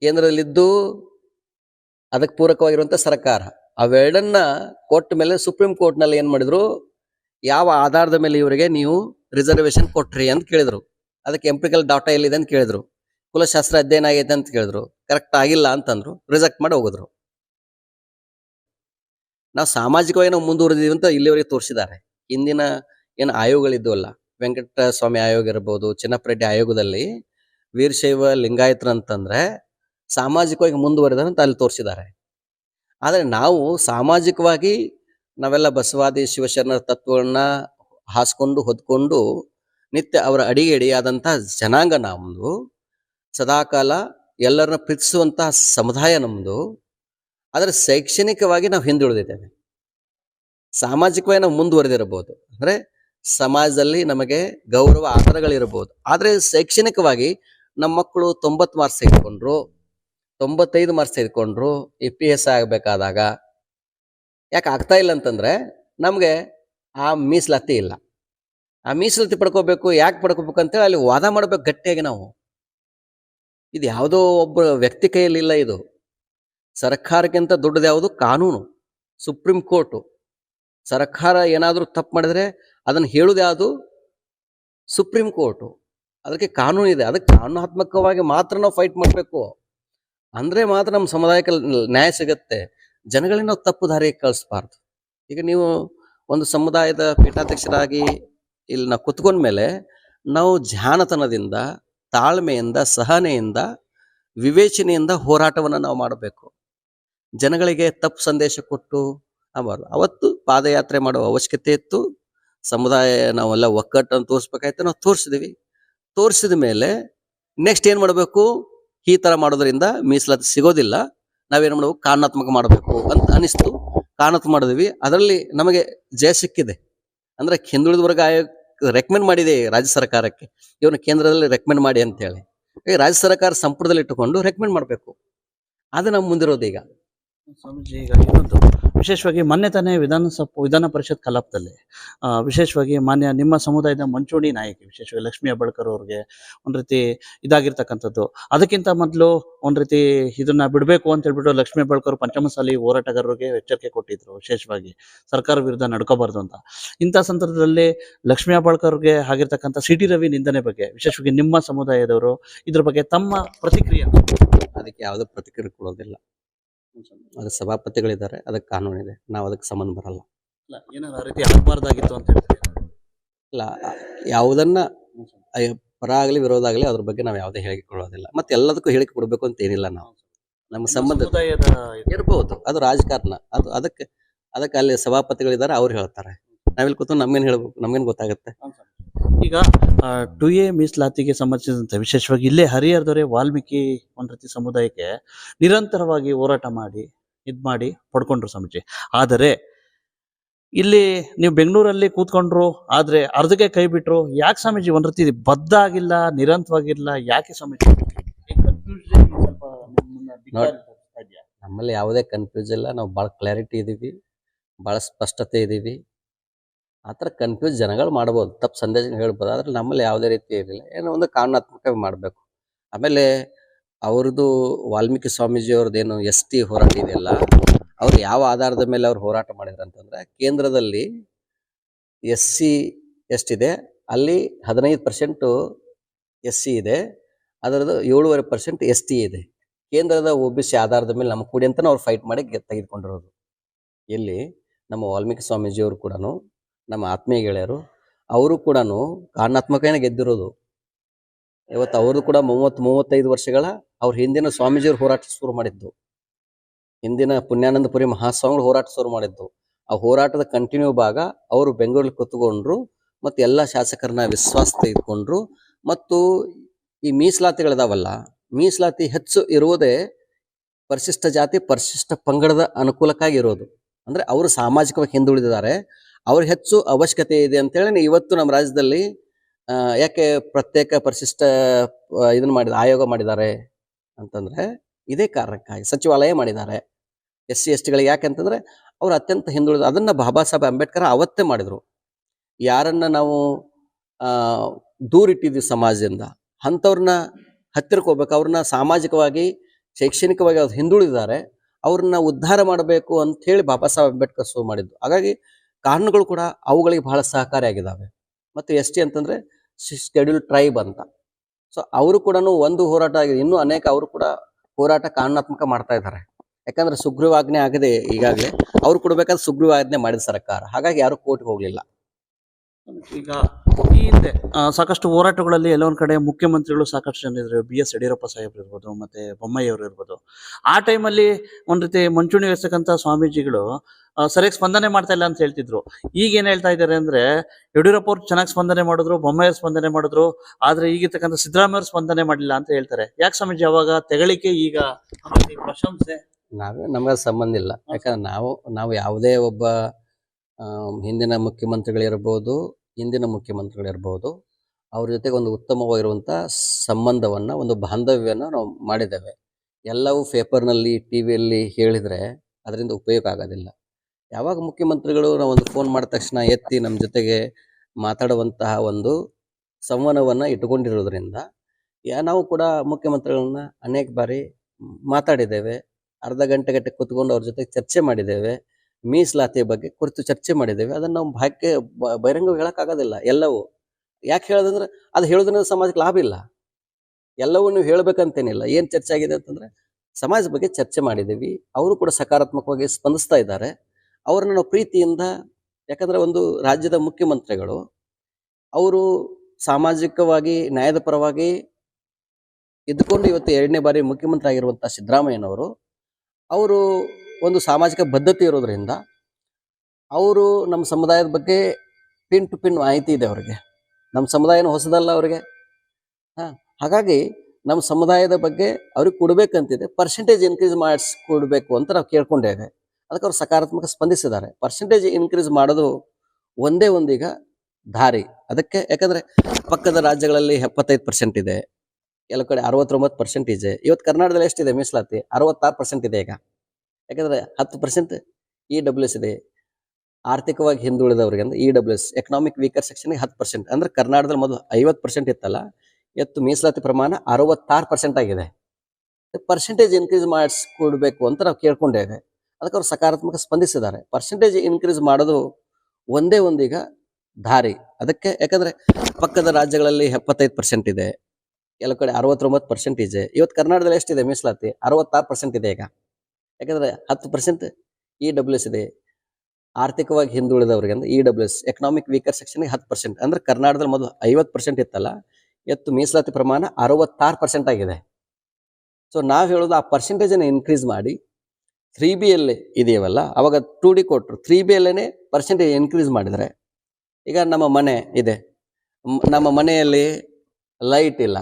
ಕೇಂದ್ರದಲ್ಲಿದ್ದು ಅದಕ್ಕೆ ಪೂರಕವಾಗಿರುವಂಥ ಸರ್ಕಾರ. ಅವೆರಡನ್ನ ಕೊಟ್ಟ ಮೇಲೆ, ಸುಪ್ರೀಂ ಕೋರ್ಟ್ನಲ್ಲಿ ನಲ್ಲಿ ಏನ್ ಮಾಡಿದ್ರು? ಯಾವ ಆಧಾರದ ಮೇಲೆ ಇವರಿಗೆ ನೀವು ರಿಸರ್ವೇಶನ್ ಕೊಟ್ರಿ ಅಂತ ಕೇಳಿದ್ರು. ಅದಕ್ಕೆ ಎಂಪ್ರಿಕಲ್ ಡಾಟಾ ಎಲ್ಲಿದೆ ಅಂತ ಕೇಳಿದ್ರು. ಕುಲಶಾಸ್ತ್ರ ಅಧ್ಯಯನ ಆಗೈತೆ ಅಂತ ಕೇಳಿದ್ರು. ಕರೆಕ್ಟ್ ಆಗಿಲ್ಲ ಅಂತಂದ್ರು ರಿಜೆಕ್ಟ್ ಮಾಡಿ ಹೋಗಿದ್ರು. ನಾವು ಸಾಮಾಜಿಕವಾಗಿ ನಾವು ಮುಂದುವರೆದೀವಿ ಅಂತ ಇಲ್ಲಿವರೆಗೆ ತೋರಿಸಿದ್ದಾರೆ. ಹಿಂದಿನ ಏನು ಆಯೋಗಗಳಿದ್ವಲ್ಲ, ವೆಂಕಟಸ್ವಾಮಿ ಆಯೋಗ ಇರ್ಬೋದು ಚಿನ್ನಪ್ಪರೆಡ್ಡಿ ಆಯೋಗದಲ್ಲಿ ವೀರಶೈವ ಲಿಂಗಾಯತರ ಅಂತಂದ್ರೆ ಸಾಮಾಜಿಕವಾಗಿ ಮುಂದುವರೆದ ಅಂತ ಅಲ್ಲಿ ತೋರಿಸಿದ್ದಾರೆ. ಆದರೆ ನಾವು ಸಾಮಾಜಿಕವಾಗಿ ನಾವೆಲ್ಲ ಬಸವಾದಿ, ಶಿವಶರಣರ ತತ್ವಗಳನ್ನ ಹಾಸ್ಕೊಂಡು, ಹೊದ್ಕೊಂಡು ನಿತ್ಯ ಅವರ ಅಡಿಗೆ ಅಡಿಯಾದಂತಹ ಜನಾಂಗ ನಮ್ಮದು ಸದಾಕಾಲ ಎಲ್ಲರನ್ನ ಪ್ರೀತಿಸುವಂತಹ ಸಮುದಾಯ ನಮ್ಮದು ಆದರೆ ಶೈಕ್ಷಣಿಕವಾಗಿ ನಾವು ಹಿಂದುಳಿದಿದ್ದೇವೆ ಸಾಮಾಜಿಕವಾಗಿ ನಾವು ಮುಂದುವರೆದಿರಬಹುದು. ಅಂದರೆ ಸಮಾಜದಲ್ಲಿ ನಮಗೆ ಗೌರವ ಆಧಾರಗಳಿರಬಹುದು. ಆದರೆ ಶೈಕ್ಷಣಿಕವಾಗಿ ನಮ್ಮ ಮಕ್ಕಳು ತೊಂಬತ್ತು ಮಾರ್ಕ್ಸ್ ತೆಗೆದುಕೊಂಡ್ರು, ತೊಂಬತ್ತೈದು ಮಾರ್ಕ್ಸ್ ತೆಗೆದುಕೊಂಡ್ರು ಎ ಪಿ ಎಸ್ ಆಗಬೇಕಾದಾಗ ಯಾಕೆ ಆಗ್ತಾ ಇಲ್ಲ ಅಂತಂದ್ರೆ ನಮಗೆ ಆ ಮೀಸಲಾತಿ ಇಲ್ಲ. ಆ ಮೀಸಲಾತಿ ಪಡ್ಕೋಬೇಕು, ಯಾಕೆ ಪಡ್ಕೋಬೇಕು ಅಂತೇಳಿ ಅಲ್ಲಿ ವಾದ ಮಾಡ್ಬೇಕು ಗಟ್ಟಿಯಾಗಿ ನಾವು. ಇದು ಯಾವುದೋ ಒಬ್ಬ ವ್ಯಕ್ತಿ ಕೈಯಲ್ಲಿ ಇಲ್ಲ ಇದು. ಸರ್ಕಾರಕ್ಕಿಂತ ದೊಡ್ಡದು ಯಾವುದು? ಕಾನೂನು. Supreme court. ಸರ್ಕಾರ ಏನಾದರೂ ತಪ್ಪು ಮಾಡಿದರೆ ಅದನ್ನು ಹೇಳೋದು ಯಾವುದು? Supreme court. ಅದಕ್ಕೆ ಕಾನೂನು ಇದೆ. ಅದಕ್ಕೆ ಕಾನೂನಾತ್ಮಕವಾಗಿ ಮಾತ್ರ ನಾವು ಫೈಟ್ ಮಾಡಬೇಕು. ಅಂದರೆ ಮಾತ್ರ ನಮ್ಮ ಸಮುದಾಯಕ್ಕೆ ನ್ಯಾಯ ಸಿಗುತ್ತೆ. ಜನಗಳಿಗೆ ನಾವು ತಪ್ಪು ದಾರಿಗೆ ಕಳಿಸ್ಬಾರ್ದು. ಈಗ ನೀವು ಒಂದು ಸಮುದಾಯದ ಪೀಠಾಧ್ಯಕ್ಷರಾಗಿ ಇಲ್ಲಿ ನಾವು ಕುತ್ಕೊಂಡ್ಮೇಲೆ ನಾವು ಜಾಣತನದಿಂದ ತಾಳ್ಮೆಯಿಂದ, ಸಹನೆಯಿಂದ, ವಿವೇಚನೆಯಿಂದ ಹೋರಾಟವನ್ನು ನಾವು ಮಾಡಬೇಕು. ಜನಗಳಿಗೆ ತಪ್ಪು ಸಂದೇಶ ಕೊಟ್ಟು ಆಬಾರ್ದು ಅವತ್ತು ಪಾದಯಾತ್ರೆ ಮಾಡುವ ಅವಶ್ಯಕತೆ ಇತ್ತು. ಸಮುದಾಯ ನಾವೆಲ್ಲ ಒಕ್ಕಟ್ಟನ್ನು ತೋರಿಸ್ಬೇಕಾಯ್ತು, ನಾವು ತೋರಿಸಿದ್ವಿ. ತೋರಿಸಿದ ಮೇಲೆ ನೆಕ್ಸ್ಟ್ ಏನು ಮಾಡಬೇಕು? ಈ ಥರ ಮಾಡೋದ್ರಿಂದ ಮೀಸಲಾತಿ ಸಿಗೋದಿಲ್ಲ. ನಾವೇನು ಮಾಡಬೇಕು? ಕಾರಣಾತ್ಮಕ ಮಾಡಬೇಕು ಅಂತ ಅನಿಸ್ತು. ಕಾರಣಾತ್ಮಕ ಮಾಡಿದ್ವಿ. ಅದರಲ್ಲಿ ನಮಗೆ ಜಯ ಸಿಕ್ಕಿದೆ. ಅಂದ್ರೆ ಹಿಂದುಳಿದ ವರ್ಗ ಆಯೋಗ ರೆಕಮೆಂಡ್ ಮಾಡಿದೆ ರಾಜ್ಯ ಸರ್ಕಾರಕ್ಕೆ. ಇವನು ಕೇಂದ್ರದಲ್ಲಿ ರೆಕಮೆಂಡ್ ಮಾಡಿ ಅಂತೇಳಿ. ಈ ರಾಜ್ಯ ಸರ್ಕಾರ ಸಂಪುಟದಲ್ಲಿ ಇಟ್ಟುಕೊಂಡು ರೆಕಮೆಂಡ್ ಮಾಡಬೇಕು. ಅದು ನಮ್ಮ ಮುಂದಿರೋದು ಈಗ. ಸ್ವಾಮೀಜಿ, ಈಗ ಇನ್ನೊಂದು. ವಿಶೇಷವಾಗಿ ಮೊನ್ನೆ ತಾನೇ ವಿಧಾನಸಭ ವಿಧಾನ ಪರಿಷತ್ ಕಲಾಪದಲ್ಲಿ ವಿಶೇಷವಾಗಿ ಮಾನ್ಯ ನಿಮ್ಮ ಸಮುದಾಯದ ಮಂಚೂಣಿ ನಾಯಕಿ, ವಿಶೇಷವಾಗಿ ಲಕ್ಷ್ಮೀ ಹೆಬ್ಬಾಳ್ಕರ್ ಅವ್ರಿಗೆ ಒಂದು ರೀತಿ ಇದಾಗಿರ್ತಕ್ಕಂಥದ್ದು. ಅದಕ್ಕಿಂತ ಮೊದಲು ಒಂದು ರೀತಿ ಇದನ್ನ ಬಿಡಬೇಕು ಅಂತ ಹೇಳ್ಬಿಟ್ಟು ಲಕ್ಷ್ಮೀ ಹೆಬ್ಬಾಳ್ಕರ್ ಪಂಚಮಸಾಲಿ ಹೋರಾಟಗಾರರಿಗೆ ಎಚ್ಚರಿಕೆ ಕೊಟ್ಟಿದ್ರು ವಿಶೇಷವಾಗಿ ಸರ್ಕಾರ ವಿರುದ್ಧ ನಡ್ಕೋಬಾರ್ದು ಅಂತ. ಇಂಥ ಸಂದರ್ಭದಲ್ಲಿ ಲಕ್ಷ್ಮೀ ಹೆಬ್ಬಾಳ್ಕರ್ಗೆ ಆಗಿರ್ತಕ್ಕಂಥ ಸಿ ಟಿ ರವಿ ನಿಂದನೆ ಬಗ್ಗೆ, ವಿಶೇಷವಾಗಿ ನಿಮ್ಮ ಸಮುದಾಯದವರು ಇದ್ರ ಬಗ್ಗೆ ತಮ್ಮ ಪ್ರತಿಕ್ರಿಯೆ? ಅದಕ್ಕೆ ಯಾವುದೇ ಪ್ರತಿಕ್ರಿಯೆ ಕೊಡೋದಿಲ್ಲ. ಅದು ಸಭಾಪತಿಗಳಿದ್ದಾರೆ ಅದಕ್ಕೆ ಕಾನೂನಿದೆ ನಾವು ಅದಕ್ಕೆ ಸಂಬಂಧ ಬರಲ್ಲ. ಏನಾದ್ರು ಆ ರೀತಿ ಆಗಬಾರ್ದಾಗಿತ್ತು ಅಂತ ಹೇಳ್ತೀವಿ ಇಲ್ಲ ಯಾವುದನ್ನ ಅಯ್ಯ, ಪರ ಆಗಲಿ ವಿರೋಧ ಆಗಲಿ ಅದ್ರ ಬಗ್ಗೆ ನಾವು ಯಾವುದೇ ಹೇಳಿಕೆ ಕೊಡೋದಿಲ್ಲ. ಮತ್ತೆ ಎಲ್ಲದಕ್ಕೂ ಹೇಳಿಕೆ ಕೊಡಬೇಕು ಅಂತ ಏನಿಲ್ಲ ನಾವು. ನಮ್ಮ ಸಂಬಂಧ ಇರಬಹುದು ಇರ್ಬೋದು. ಅದು ರಾಜಕಾರಣ. ಅದು ಅದಕ್ಕೆ ಅದಕ್ಕೆ ಅಲ್ಲಿ ಸಭಾಪತಿಗಳಿದ್ದಾರೆ ಅವ್ರು ಹೇಳ್ತಾರೆ. ನಾವಿಲ್ಲಿ ಕೂತು ನಮ್ಗೇನು ಹೇಳ್ಬೇಕು ನಮ್ಗೇನು ಗೊತ್ತಾಗುತ್ತೆ? ಈಗ ಟು ಎ ಮೀಸಲಾತಿಗೆ ಸಂಬಂಧಿಸಿದಂತೆ ವಿಶೇಷವಾಗಿ ಇಲ್ಲೇ ಹರಿಹರದವರೇ ವಾಲ್ಮೀಕಿ ಒಂದ್ ರೀತಿ ಸಮುದಾಯಕ್ಕೆ ನಿರಂತರವಾಗಿ ಹೋರಾಟ ಮಾಡಿ ಇದ್ ಮಾಡಿ ಪಡ್ಕೊಂಡ್ರು ಸ್ವಾಮೀಜಿ. ಆದರೆ ಇಲ್ಲಿ ನೀವು ಬೆಂಗಳೂರಲ್ಲಿ ಕೂತ್ಕೊಂಡ್ರು ಆದರೆ ಅರ್ಧಕ್ಕೆ ಕೈ ಬಿಟ್ಟರು ಯಾಕೆ ಸ್ವಾಮೀಜಿ ಒಂದು ರೀತಿ ಬದ್ಧ ಆಗಿಲ್ಲ ನಿರಂತರವಾಗಿಲ್ಲ ಯಾಕೆ ಸ್ವಾಮೀಜಿ? ನಮ್ಮಲ್ಲಿ ಯಾವುದೇ ಕನ್ಫ್ಯೂಸ್ ಇಲ್ಲ ನಾವು ಭಾಳ ಕ್ಲಾರಿಟಿ ಇದ್ದೀವಿ ಭಾಳ ಸ್ಪಷ್ಟತೆ ಇದೀವಿ. ಆ ಥರ ಕನ್ಫ್ಯೂಸ್ ಜನಗಳು ಮಾಡ್ಬೋದು. ತಪ್ಪು ಸಂದೇಶ ಹೇಳ್ಬೋದು. ಆದರೆ ನಮ್ಮಲ್ಲಿ ಯಾವುದೇ ರೀತಿ ಇರಲಿಲ್ಲ ಏನೋ ಒಂದು ಕಾನೂನಾತ್ಮಕ ಮಾಡಬೇಕು. ಆಮೇಲೆ ಅವ್ರದ್ದು ವಾಲ್ಮೀಕಿ ಸ್ವಾಮೀಜಿ ಏನು ಎಸ್ ಟಿ ಹೋರಾಟ ಇದೆಯಲ್ಲ, ಅವ್ರು ಯಾವ ಆಧಾರದ ಮೇಲೆ ಅವ್ರು ಹೋರಾಟ ಮಾಡಿದ್ರು ಅಂತಂದ್ರೆ ಕೇಂದ್ರದಲ್ಲಿ ಎಸ್ ಸಿ ಎಷ್ಟಿದೆ, ಅಲ್ಲಿ ಹದಿನೈದು ಪರ್ಸೆಂಟು ಎಸ್ ಸಿ ಇದೆ, ಅದರದ್ದು ಏಳುವರೆ ಪರ್ಸೆಂಟ್ ಎಸ್ ಟಿ ಇದೆ. ಕೇಂದ್ರದ ಒ ಬಿ ಸಿ ಆಧಾರದ ಮೇಲೆ ನಮ್ಮ ಕೂಡಿ ಅಂತಲೂ ಅವ್ರು ಫೈಟ್ ಮಾಡಿ ತೆಗೆದುಕೊಂಡಿರೋದು. ಎಲ್ಲಿ? ನಮ್ಮ ವಾಲ್ಮೀಕಿ ಸ್ವಾಮೀಜಿಯವರು ಕೂಡ ನಮ್ಮ ಆತ್ಮೀಯ ಗೆಳೆಯರು, ಅವರು ಕೂಡ ಕಾರಣಾತ್ಮಕನೇ ಗೆದ್ದಿರೋದು. ಇವತ್ತು ಅವರು ಕೂಡ ಮೂವತ್ತು, ಮೂವತ್ತೈದು ವರ್ಷಗಳ ಅವ್ರ ಹಿಂದಿನ ಸ್ವಾಮೀಜಿಯವ್ರು ಹೋರಾಟ ಶುರು ಮಾಡಿದ್ದು. ಹಿಂದಿನ ಪುಣ್ಯಾನಂದಪುರಿ ಮಹಾಸ್ವಾಮಿಗಳು ಹೋರಾಟ ಶುರು ಮಾಡಿದ್ದು. ಆ ಹೋರಾಟದ ಕಂಟಿನ್ಯೂ ಭಾಗ ಅವರು ಬೆಂಗಳೂರಲ್ಲಿ ಕೂತ್ಕೊಂಡ್ರು ಮತ್ತು ಎಲ್ಲ ಶಾಸಕರನ್ನ ವಿಶ್ವಾಸ ತೆಗೆದುಕೊಂಡ್ರು. ಮತ್ತು ಈ ಮೀಸಲಾತಿಗಳಿದಾವಲ್ಲ, ಮೀಸಲಾತಿ ಹೆಚ್ಚು ಇರುವುದೇ ಪರಿಶಿಷ್ಟ ಜಾತಿ, ಪರಿಶಿಷ್ಟ ಪಂಗಡದ ಅನುಕೂಲಕ್ಕಾಗಿ ಇರೋದು. ಅಂದ್ರೆ ಅವರು ಸಾಮಾಜಿಕವಾಗಿ ಹಿಂದುಳಿದಿದ್ದಾರೆ. ಅವ್ರಿಗೆ ಹೆಚ್ಚು ಅವಶ್ಯಕತೆ ಇದೆ ಅಂತೇಳಿ ಇವತ್ತು ನಮ್ಮ ರಾಜ್ಯದಲ್ಲಿ ಯಾಕೆ ಪ್ರತ್ಯೇಕ ಪರಿಶಿಷ್ಟ ಇದನ್ನ ಮಾಡಿದ, ಆಯೋಗ ಮಾಡಿದ್ದಾರೆ ಅಂತಂದ್ರೆ ಇದೇ ಕಾರಣಕ್ಕಾಗಿ ಸಚಿವಾಲಯ ಮಾಡಿದ್ದಾರೆ. ಎಸ್ ಸಿ, ಎಸ್ ಟಿಗಳಿಗೆ ಯಾಕೆಂತಂದ್ರೆ ಅವ್ರು ಅತ್ಯಂತ ಹಿಂದುಳಿದ, ಅದನ್ನ ಬಾಬಾ ಸಾಹೇಬ್ ಅಂಬೇಡ್ಕರ್ ಅವತ್ತೇ ಮಾಡಿದ್ರು. ಯಾರನ್ನ ನಾವು ದೂರಿಟ್ಟಿದ್ವಿ ಸಮಾಜದಿಂದ, ಅಂಥವ್ರನ್ನ ಹತ್ತಿರಕ್ಕೆ ಹೋಗ್ಬೇಕು, ಅವ್ರನ್ನ ಸಾಮಾಜಿಕವಾಗಿ, ಶೈಕ್ಷಣಿಕವಾಗಿ ಅವ್ರು ಹಿಂದುಳಿದಿದ್ದಾರೆ, ಅವ್ರನ್ನ ಉದ್ಧಾರ ಮಾಡಬೇಕು ಅಂತ ಹೇಳಿ ಬಾಬಾ ಸಾಹೇಬ್ ಅಂಬೇಡ್ಕರ್ ಶುರು ಮಾಡಿದ್ದು. ಹಾಗಾಗಿ ಕಾರಣಗಳು ಕೂಡ ಅವುಗಳಿಗೆ ಬಹಳ ಸಹಕಾರಿಯಾಗಿದ್ದಾವೆ ಮತ್ತು ಎಸ್ ಟಿ ಅಂತಂದ್ರೆ ಶೆಡ್ಯೂಲ್ ಟ್ರೈಬ್ ಅಂತ. ಸೊ ಅವರು ಕೂಡ ಒಂದು ಹೋರಾಟ ಆಗಿದೆ. ಇನ್ನೂ ಅನೇಕ ಅವರು ಕೂಡ ಹೋರಾಟ ಕಾನೂನಾತ್ಮಕ ಮಾಡ್ತಾ ಇದ್ದಾರೆ. ಯಾಕಂದ್ರೆ ಸುಗ್ರೀವಾಜ್ಞೆ ಆಗಿದೆ ಈಗಾಗಲೇ. ಅವ್ರು ಕೊಡಬೇಕಾದ್ರೆ ಸುಗ್ರೀವಾಜ್ಞೆ ಮಾಡಿದ ಸರ್ಕಾರ. ಹಾಗಾಗಿ ಯಾರು ಕೋರ್ಟ್ಗೆ ಹೋಗ್ಲಿಲ್ಲ. ಈಗ ಈ ಹಿಂದೆ ಸಾಕಷ್ಟು ಹೋರಾಟಗಳಲ್ಲಿ ಎಲ್ಲೋ ಕಡೆ ಮುಖ್ಯಮಂತ್ರಿಗಳು ಸಾಕಷ್ಟು ಜನ ಇದ್ರು. ಬಿ ಎಸ್ ಯಡಿಯೂರಪ್ಪ ಸಾಹೇಬ್ರು ಇರ್ಬೋದು, ಮತ್ತೆ ಬೊಮ್ಮಯ್ಯವರು ಇರ್ಬೋದು. ಆ ಟೈಮಲ್ಲಿ ಒಂದು ರೀತಿ ಮುಂಚೂಣಿ ವಹಿಸ್ತಕ್ಕಂಥ ಸ್ವಾಮೀಜಿಗಳು ಸರಿಯಾಗಿ ಸ್ಪಂದನೆ ಮಾಡ್ತಾ ಇಲ್ಲ ಅಂತ ಹೇಳ್ತಿದ್ರು. ಈಗ ಏನ್ ಹೇಳ್ತಾ ಇದ್ದಾರೆ ಅಂದ್ರೆ, ಯಡಿಯೂರಪ್ಪ ಅವ್ರು ಚೆನ್ನಾಗಿ ಸ್ಪಂದನೆ ಮಾಡಿದ್ರು ಬೊಮ್ಮಯ್ಯ ಸ್ಪಂದನೆ ಮಾಡಿದ್ರು, ಆದ್ರೆ ಈಗಿರ್ತಕ್ಕಂಥ ಸಿದ್ದರಾಮಯ್ಯವ್ರು ಸ್ಪಂದನೆ ಮಾಡಿಲ್ಲ ಅಂತ ಹೇಳ್ತಾರೆ. ಯಾಕೆ ಸ್ವಾಮೀಜಿ ಅವಾಗ ತೆಗಳಿಕೆ ಈಗ ಪ್ರಶಂಸೆ? ನಾವೇ ನಮಗೆ ಸಂಬಂಧ ಇಲ್ಲ. ಯಾಕಂದ್ರೆ ನಾವು ನಾವು ಯಾವುದೇ ಒಬ್ಬ ಹಿಂದಿನ ಮುಖ್ಯಮಂತ್ರಿಗಳಿರ್ಬೋದು, ಇಂದಿನ ಮುಖ್ಯಮಂತ್ರಿಗಳಿರ್ಬೋದು, ಅವ್ರ ಜೊತೆಗೆ ಒಂದು ಉತ್ತಮವಾಗಿರುವಂಥ ಸಂಬಂಧವನ್ನು, ಒಂದು ಬಾಂಧವ್ಯವನ್ನು ನಾವು ಮಾಡಿದ್ದೇವೆ. ಎಲ್ಲವೂ ಪೇಪರ್ನಲ್ಲಿ, ಟಿ ವಿಯಲ್ಲಿ ಹೇಳಿದರೆ ಅದರಿಂದ ಉಪಯೋಗ ಆಗೋದಿಲ್ಲ. ಯಾವಾಗ ಮುಖ್ಯಮಂತ್ರಿಗಳು ನಾವು ಒಂದು ಫೋನ್ ಮಾಡಿದ ತಕ್ಷಣ ಎತ್ತಿ ನಮ್ಮ ಜೊತೆಗೆ ಮಾತಾಡುವಂತಹ ಒಂದು ಸಂವಹನವನ್ನು ಇಟ್ಟುಕೊಂಡಿರೋದ್ರಿಂದ, ಯಾ, ನಾವು ಕೂಡ ಮುಖ್ಯಮಂತ್ರಿಗಳನ್ನ ಅನೇಕ ಬಾರಿ ಮಾತಾಡಿದ್ದೇವೆ. ಅರ್ಧ ಗಂಟೆ ಗಂಟೆ ಕೂತ್ಕೊಂಡು ಅವ್ರ ಜೊತೆ ಚರ್ಚೆ ಮಾಡಿದ್ದೇವೆ. ಮೀಸಲಾತಿ ಬಗ್ಗೆ ಕುರಿತು ಚರ್ಚೆ ಮಾಡಿದ್ದೇವೆ. ಅದನ್ನು ನಾವು ಭಾಗ್ಯ ಬಹಿರಂಗವಾಗಿ ಬಹಿರಂಗ ಹೇಳೋಕ್ಕಾಗೋದಿಲ್ಲ. ಎಲ್ಲವೂ. ಯಾಕೆ ಹೇಳೋದಂದ್ರೆ ಅದು ಹೇಳೋದ್ರಿಂದ ಸಮಾಜಕ್ಕೆ ಲಾಭ ಇಲ್ಲ. ಎಲ್ಲವೂ ನೀವು ಹೇಳಬೇಕಂತೇನಿಲ್ಲ. ಏನು ಚರ್ಚೆ ಆಗಿದೆ ಅಂತಂದರೆ ಸಮಾಜ ಬಗ್ಗೆ ಚರ್ಚೆ ಮಾಡಿದ್ದೀವಿ. ಅವರು ಕೂಡ ಸಕಾರಾತ್ಮಕವಾಗಿ ಸ್ಪಂದಿಸ್ತಾ ಇದ್ದಾರೆ. ಅವರನ್ನ ನಾವು ಪ್ರೀತಿಯಿಂದ, ಯಾಕಂದರೆ ಒಂದು ರಾಜ್ಯದ ಮುಖ್ಯಮಂತ್ರಿಗಳು, ಅವರು ಸಾಮಾಜಿಕವಾಗಿ, ನ್ಯಾಯದ ಪರವಾಗಿ ಇದ್ದುಕೊಂಡು ಇವತ್ತು ಎರಡನೇ ಬಾರಿ ಮುಖ್ಯಮಂತ್ರಿ ಆಗಿರುವಂಥ ಸಿದ್ದರಾಮಯ್ಯನವರು, ಅವರು ಒಂದು ಸಾಮಾಜಿಕ ಬದ್ಧತೆ ಇರೋದ್ರಿಂದ ಅವರು ನಮ್ಮ ಸಮುದಾಯದ ಬಗ್ಗೆ ಪಿನ್ ಟು ಪಿನ್ ಮಾಹಿತಿ ಇದೆ ಅವರಿಗೆ. ನಮ್ಮ ಸಮುದಾಯನೂ ಹೊಸದಲ್ಲ ಅವರಿಗೆ. ಹಾಂ, ಹಾಗಾಗಿ ನಮ್ಮ ಸಮುದಾಯದ ಬಗ್ಗೆ ಅವ್ರಿಗೆ ಕೊಡಬೇಕಂತಿದೆ. ಪರ್ಸೆಂಟೇಜ್ ಇನ್ಕ್ರೀಸ್ ಮಾಡಿಸ್ ಕೊಡಬೇಕು ಅಂತ ನಾವು ಕೇಳ್ಕೊಂಡೇವೆ ಅದಕ್ಕೆ ಅವ್ರು ಸಕಾರಾತ್ಮಕ ಸ್ಪಂದಿಸಿದ್ದಾರೆ. ಪರ್ಸೆಂಟೇಜ್ ಇನ್ಕ್ರೀಸ್ ಮಾಡೋದು ಒಂದೇ ಒಂದೀಗ ದಾರಿ. ಅದಕ್ಕೆ ಯಾಕಂದರೆ ಪಕ್ಕದ ರಾಜ್ಯಗಳಲ್ಲಿ ಎಪ್ಪತ್ತೈದು ಪರ್ಸೆಂಟ್ ಇದೆ. ಕೆಲವು ಕಡೆ ಅರವತ್ತೊಂಬತ್ತು ಪರ್ಸೆಂಟ್ ಇದೆ. ಇವತ್ತು ಕರ್ನಾಟಕದಲ್ಲಿ ಎಷ್ಟಿದೆ ಮೀಸಲಾತಿ? ಅರವತ್ತಾರು ಪರ್ಸೆಂಟ್ ಇದೆ ಈಗ. ಯಾಕಂದ್ರೆ ಹತ್ತು ಪರ್ಸೆಂಟ್ ಇ ಡಬ್ಲ್ಯೂ ಎಸ್ ಇದೆ. ಆರ್ಥಿಕವಾಗಿ ಹಿಂದುಳಿದವರಿಗೆ ಅಂದ್ರೆ E W S economic weaker ಸೆಕ್ಷನ್ಗೆ ಹತ್ತು ಪರ್ಸೆಂಟ್ ಅಂದ್ರೆ ಕರ್ನಾಟಕದಲ್ಲಿ ಮೊದಲು ಐವತ್ತು ಪರ್ಸೆಂಟ್ ಇತ್ತಲ್ಲ, ಇವತ್ತು ಮೀಸಲಾತಿ ಪ್ರಮಾಣ ಅರವತ್ತಾರು ಪರ್ಸೆಂಟ್ ಆಗಿದೆ. ಪರ್ಸೆಂಟೇಜ್ ಇನ್ಕ್ರೀಸ್ ಮಾಡಿಸ್ಕೊಡ್ಬೇಕು ಅಂತ ನಾವು ಕೇಳ್ಕೊಂಡೇವೆ ಅದಕ್ಕೆ ಅವ್ರು ಸಕಾರಾತ್ಮಕ ಸ್ಪಂದಿಸಿದ್ದಾರೆ. ಪರ್ಸೆಂಟೇಜ್ ಇನ್ಕ್ರೀಸ್ ಮಾಡೋದು ಒಂದೇ ಒಂದೀಗ ದಾರಿ. ಅದಕ್ಕೆ ಯಾಕಂದ್ರೆ ಪಕ್ಕದ ರಾಜ್ಯಗಳಲ್ಲಿ ಎಪ್ಪತ್ತೈದು ಪರ್ಸೆಂಟ್ ಇದೆ. ಕೆಲವು ಕಡೆ ಅರವತ್ತೊಂಬತ್ತು ಪರ್ಸೆಂಟ್ ಇದೆ. ಇವತ್ತು ಕರ್ನಾಟಕದಲ್ಲಿ ಎಷ್ಟಿದೆ ಮೀಸಲಾತಿ? ಅರವತ್ತಾರು ಪರ್ಸೆಂಟ್ ಇದೆ ಈಗ. ಯಾಕಂದ್ರೆ ಹತ್ತು ಪರ್ಸೆಂಟ್ ಇ ಡಬ್ಲ್ಯೂ ಎಸ್ ಇದೆ. ಆರ್ಥಿಕವಾಗಿ ಹಿಂದುಳಿದವ್ರಿಗೆ ಅಂದ್ರೆ E W S economic weaker ಸೆಕ್ಷನ್ಗೆ ಹತ್ತು ಪರ್ಸೆಂಟ್ ಅಂದ್ರೆ ಕರ್ನಾಟಕದಲ್ಲಿ ಮೊದಲು ಐವತ್ತು ಪರ್ಸೆಂಟ್ ಇತ್ತಲ್ಲ ಎತ್ತು ಮೀಸಲಾತಿ ಪ್ರಮಾಣ ಅರವತ್ತಾರು ಪರ್ಸೆಂಟ್ ಆಗಿದೆ. ಸೊ ನಾವು ಹೇಳೋದು ಆ ಪರ್ಸೆಂಟೇಜನ್ನು ಇನ್ಕ್ರೀಸ್ ಮಾಡಿ ತ್ರೀ ಬಿ ಎಲ್ ಇದೆಯವಲ್ಲ ಅವಾಗ ಟೂ ಡಿ ಕೊಟ್ಟರು ತ್ರೀ ಬಿ ಎಲ್ಲೇ ಪರ್ಸೆಂಟೇಜ್ ಇನ್ಕ್ರೀಸ್ ಮಾಡಿದರೆ, ಈಗ ನಮ್ಮ ಮನೆ ಇದೆ. ನಮ್ಮ ಮನೆಯಲ್ಲಿ ಲೈಟ್ ಇಲ್ಲ,